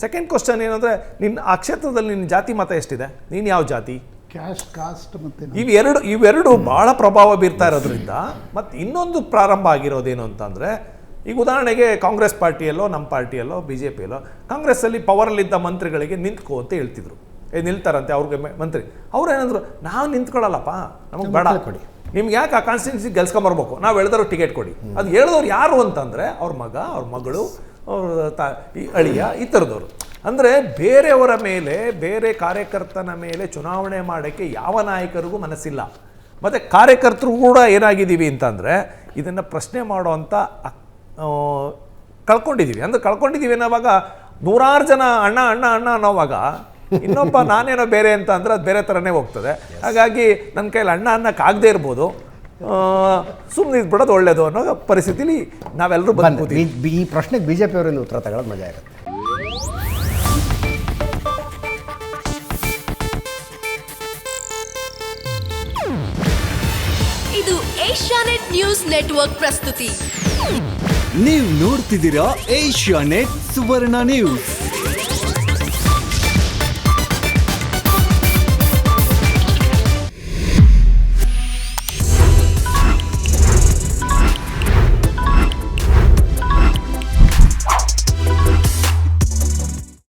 ಸೆಕೆಂಡ್ ಕ್ವಶನ್ ಏನಂದರೆ ನಿನ್ನ ಆ ಕ್ಷೇತ್ರದಲ್ಲಿ ನಿನ್ನ ಜಾತಿ ಮತ ಎಷ್ಟಿದೆ? ನೀನು ಯಾವ ಜಾತಿ? ಕ್ಯಾಶ್ ಕಾಸ್ಟ್ ಮತ್ತು ಇವೆರಡು ಇವೆರಡು ಬಹಳ ಪ್ರಭಾವ ಬೀರ್ತಾ ಇರೋದ್ರಿಂದ ಮತ್ತು ಇನ್ನೊಂದು ಪ್ರಾರಂಭ ಆಗಿರೋದೇನು ಅಂತಂದರೆ ಈಗ ಉದಾಹರಣೆಗೆ ಕಾಂಗ್ರೆಸ್ ಪಾರ್ಟಿಯಲ್ಲೋ ನಮ್ಮ ಪಾರ್ಟಿಯಲ್ಲೋ ಬಿ ಜೆ ಪಿಯಲ್ಲೋ ಕಾಂಗ್ರೆಸ್ಸಲ್ಲಿ ಪವರಲ್ಲಿದ್ದ ಮಂತ್ರಿಗಳಿಗೆ ನಿಂತ್ಕೋ ಅಂತ ಹೇಳ್ತಿದ್ರು. ಏ ನಿಲ್ತಾರಂತೆ ಅವ್ರಿಗೆ ಮಂತ್ರಿ. ಅವ್ರು ಏನಂದ್ರು ನಾವು ನಿಂತ್ಕೊಳ್ಳಲ್ಲಪ್ಪ ನಮಗೆ ಬೇಡ. ಕೊಡಿ. ನಿಮ್ಗೆ ಯಾಕೆ ಆ ಕಾನ್ಸ್ಟಿಟ್ಯೂನ್ಸಿ ಗೆಲ್ಸ್ಕೊಂಬರ್ಬೇಕು? ನಾವು ಎಳ್ದವ್ರು ಟಿಕೆಟ್ ಕೊಡಿ. ಅದು ಹೇಳಿದವ್ರು ಯಾರು ಅಂತಂದರೆ ಅವ್ರ ಮಗ ಅವ್ರ ಮಗಳು ಅವ್ರ ತಾ, ಈ ಅಳಿಯ ಈ ಥರದವರು ಅಂದರೆ ಬೇರೆಯವರ ಮೇಲೆ, ಬೇರೆ ಕಾರ್ಯಕರ್ತನ ಮೇಲೆ ಚುನಾವಣೆ ಮಾಡೋಕ್ಕೆ ಯಾವ ನಾಯಕರಿಗೂ ಮನಸ್ಸಿಲ್ಲ. ಮತ್ತು ಕಾರ್ಯಕರ್ತರು ಕೂಡ ಏನಾಗಿದ್ದೀವಿ ಅಂತಂದರೆ ಇದನ್ನು ಪ್ರಶ್ನೆ ಮಾಡುವಂಥ ಕಳ್ಕೊಂಡಿದ್ದೀವಿ. ಅಂದರೆ ಕಳ್ಕೊಂಡಿದ್ದೀವಿ ಅನ್ನೋವಾಗ ನೂರಾರು ಜನ ಅಣ್ಣ ಅಣ್ಣ ಅಣ್ಣ ಅನ್ನೋವಾಗ ಇನ್ನೊಬ್ಬ ನಾನೇನೋ ಬೇರೆ ಅಂತ ಅಂದರೆ ಅದು ಬೇರೆ ಥರನೇ ಹೋಗ್ತದೆ. ಹಾಗಾಗಿ ನನ್ನ ಕೈಯಲ್ಲಿ ಅಣ್ಣ ಅನ್ನೋಕ್ಕಾಗದೇ ಇರ್ಬೋದು. ಸುಮ್ಮನೆ ಇದು ಬಿಡೋದು ಒಳ್ಳೇದು ಅನ್ನೋ ಪರಿಸ್ಥಿತಿಲಿ ನಾವೆಲ್ಲರೂ ಬಂದು ಬಂದ್ಕೋತೀವಿ ಈ ಪ್ರಶ್ನೆಗೆ ಬಿ ಜೆ ಪಿಯವರಿಂದ ಉತ್ತರ ತಗೊಳ್ಳೋದು ಮಜಾ ಇರುತ್ತೆ. ಇದು ಏಷ್ಯಾನೆಟ್ ನ್ಯೂಸ್ ನೆಟ್ವರ್ಕ್ ಪ್ರಸ್ತುತಿ. ನೀವು ನೋಡ್ತಿದ್ದೀರಾ ಏಷ್ಯಾ ನೆಟ್ ಸುವರ್ಣ ನ್ಯೂಸ್.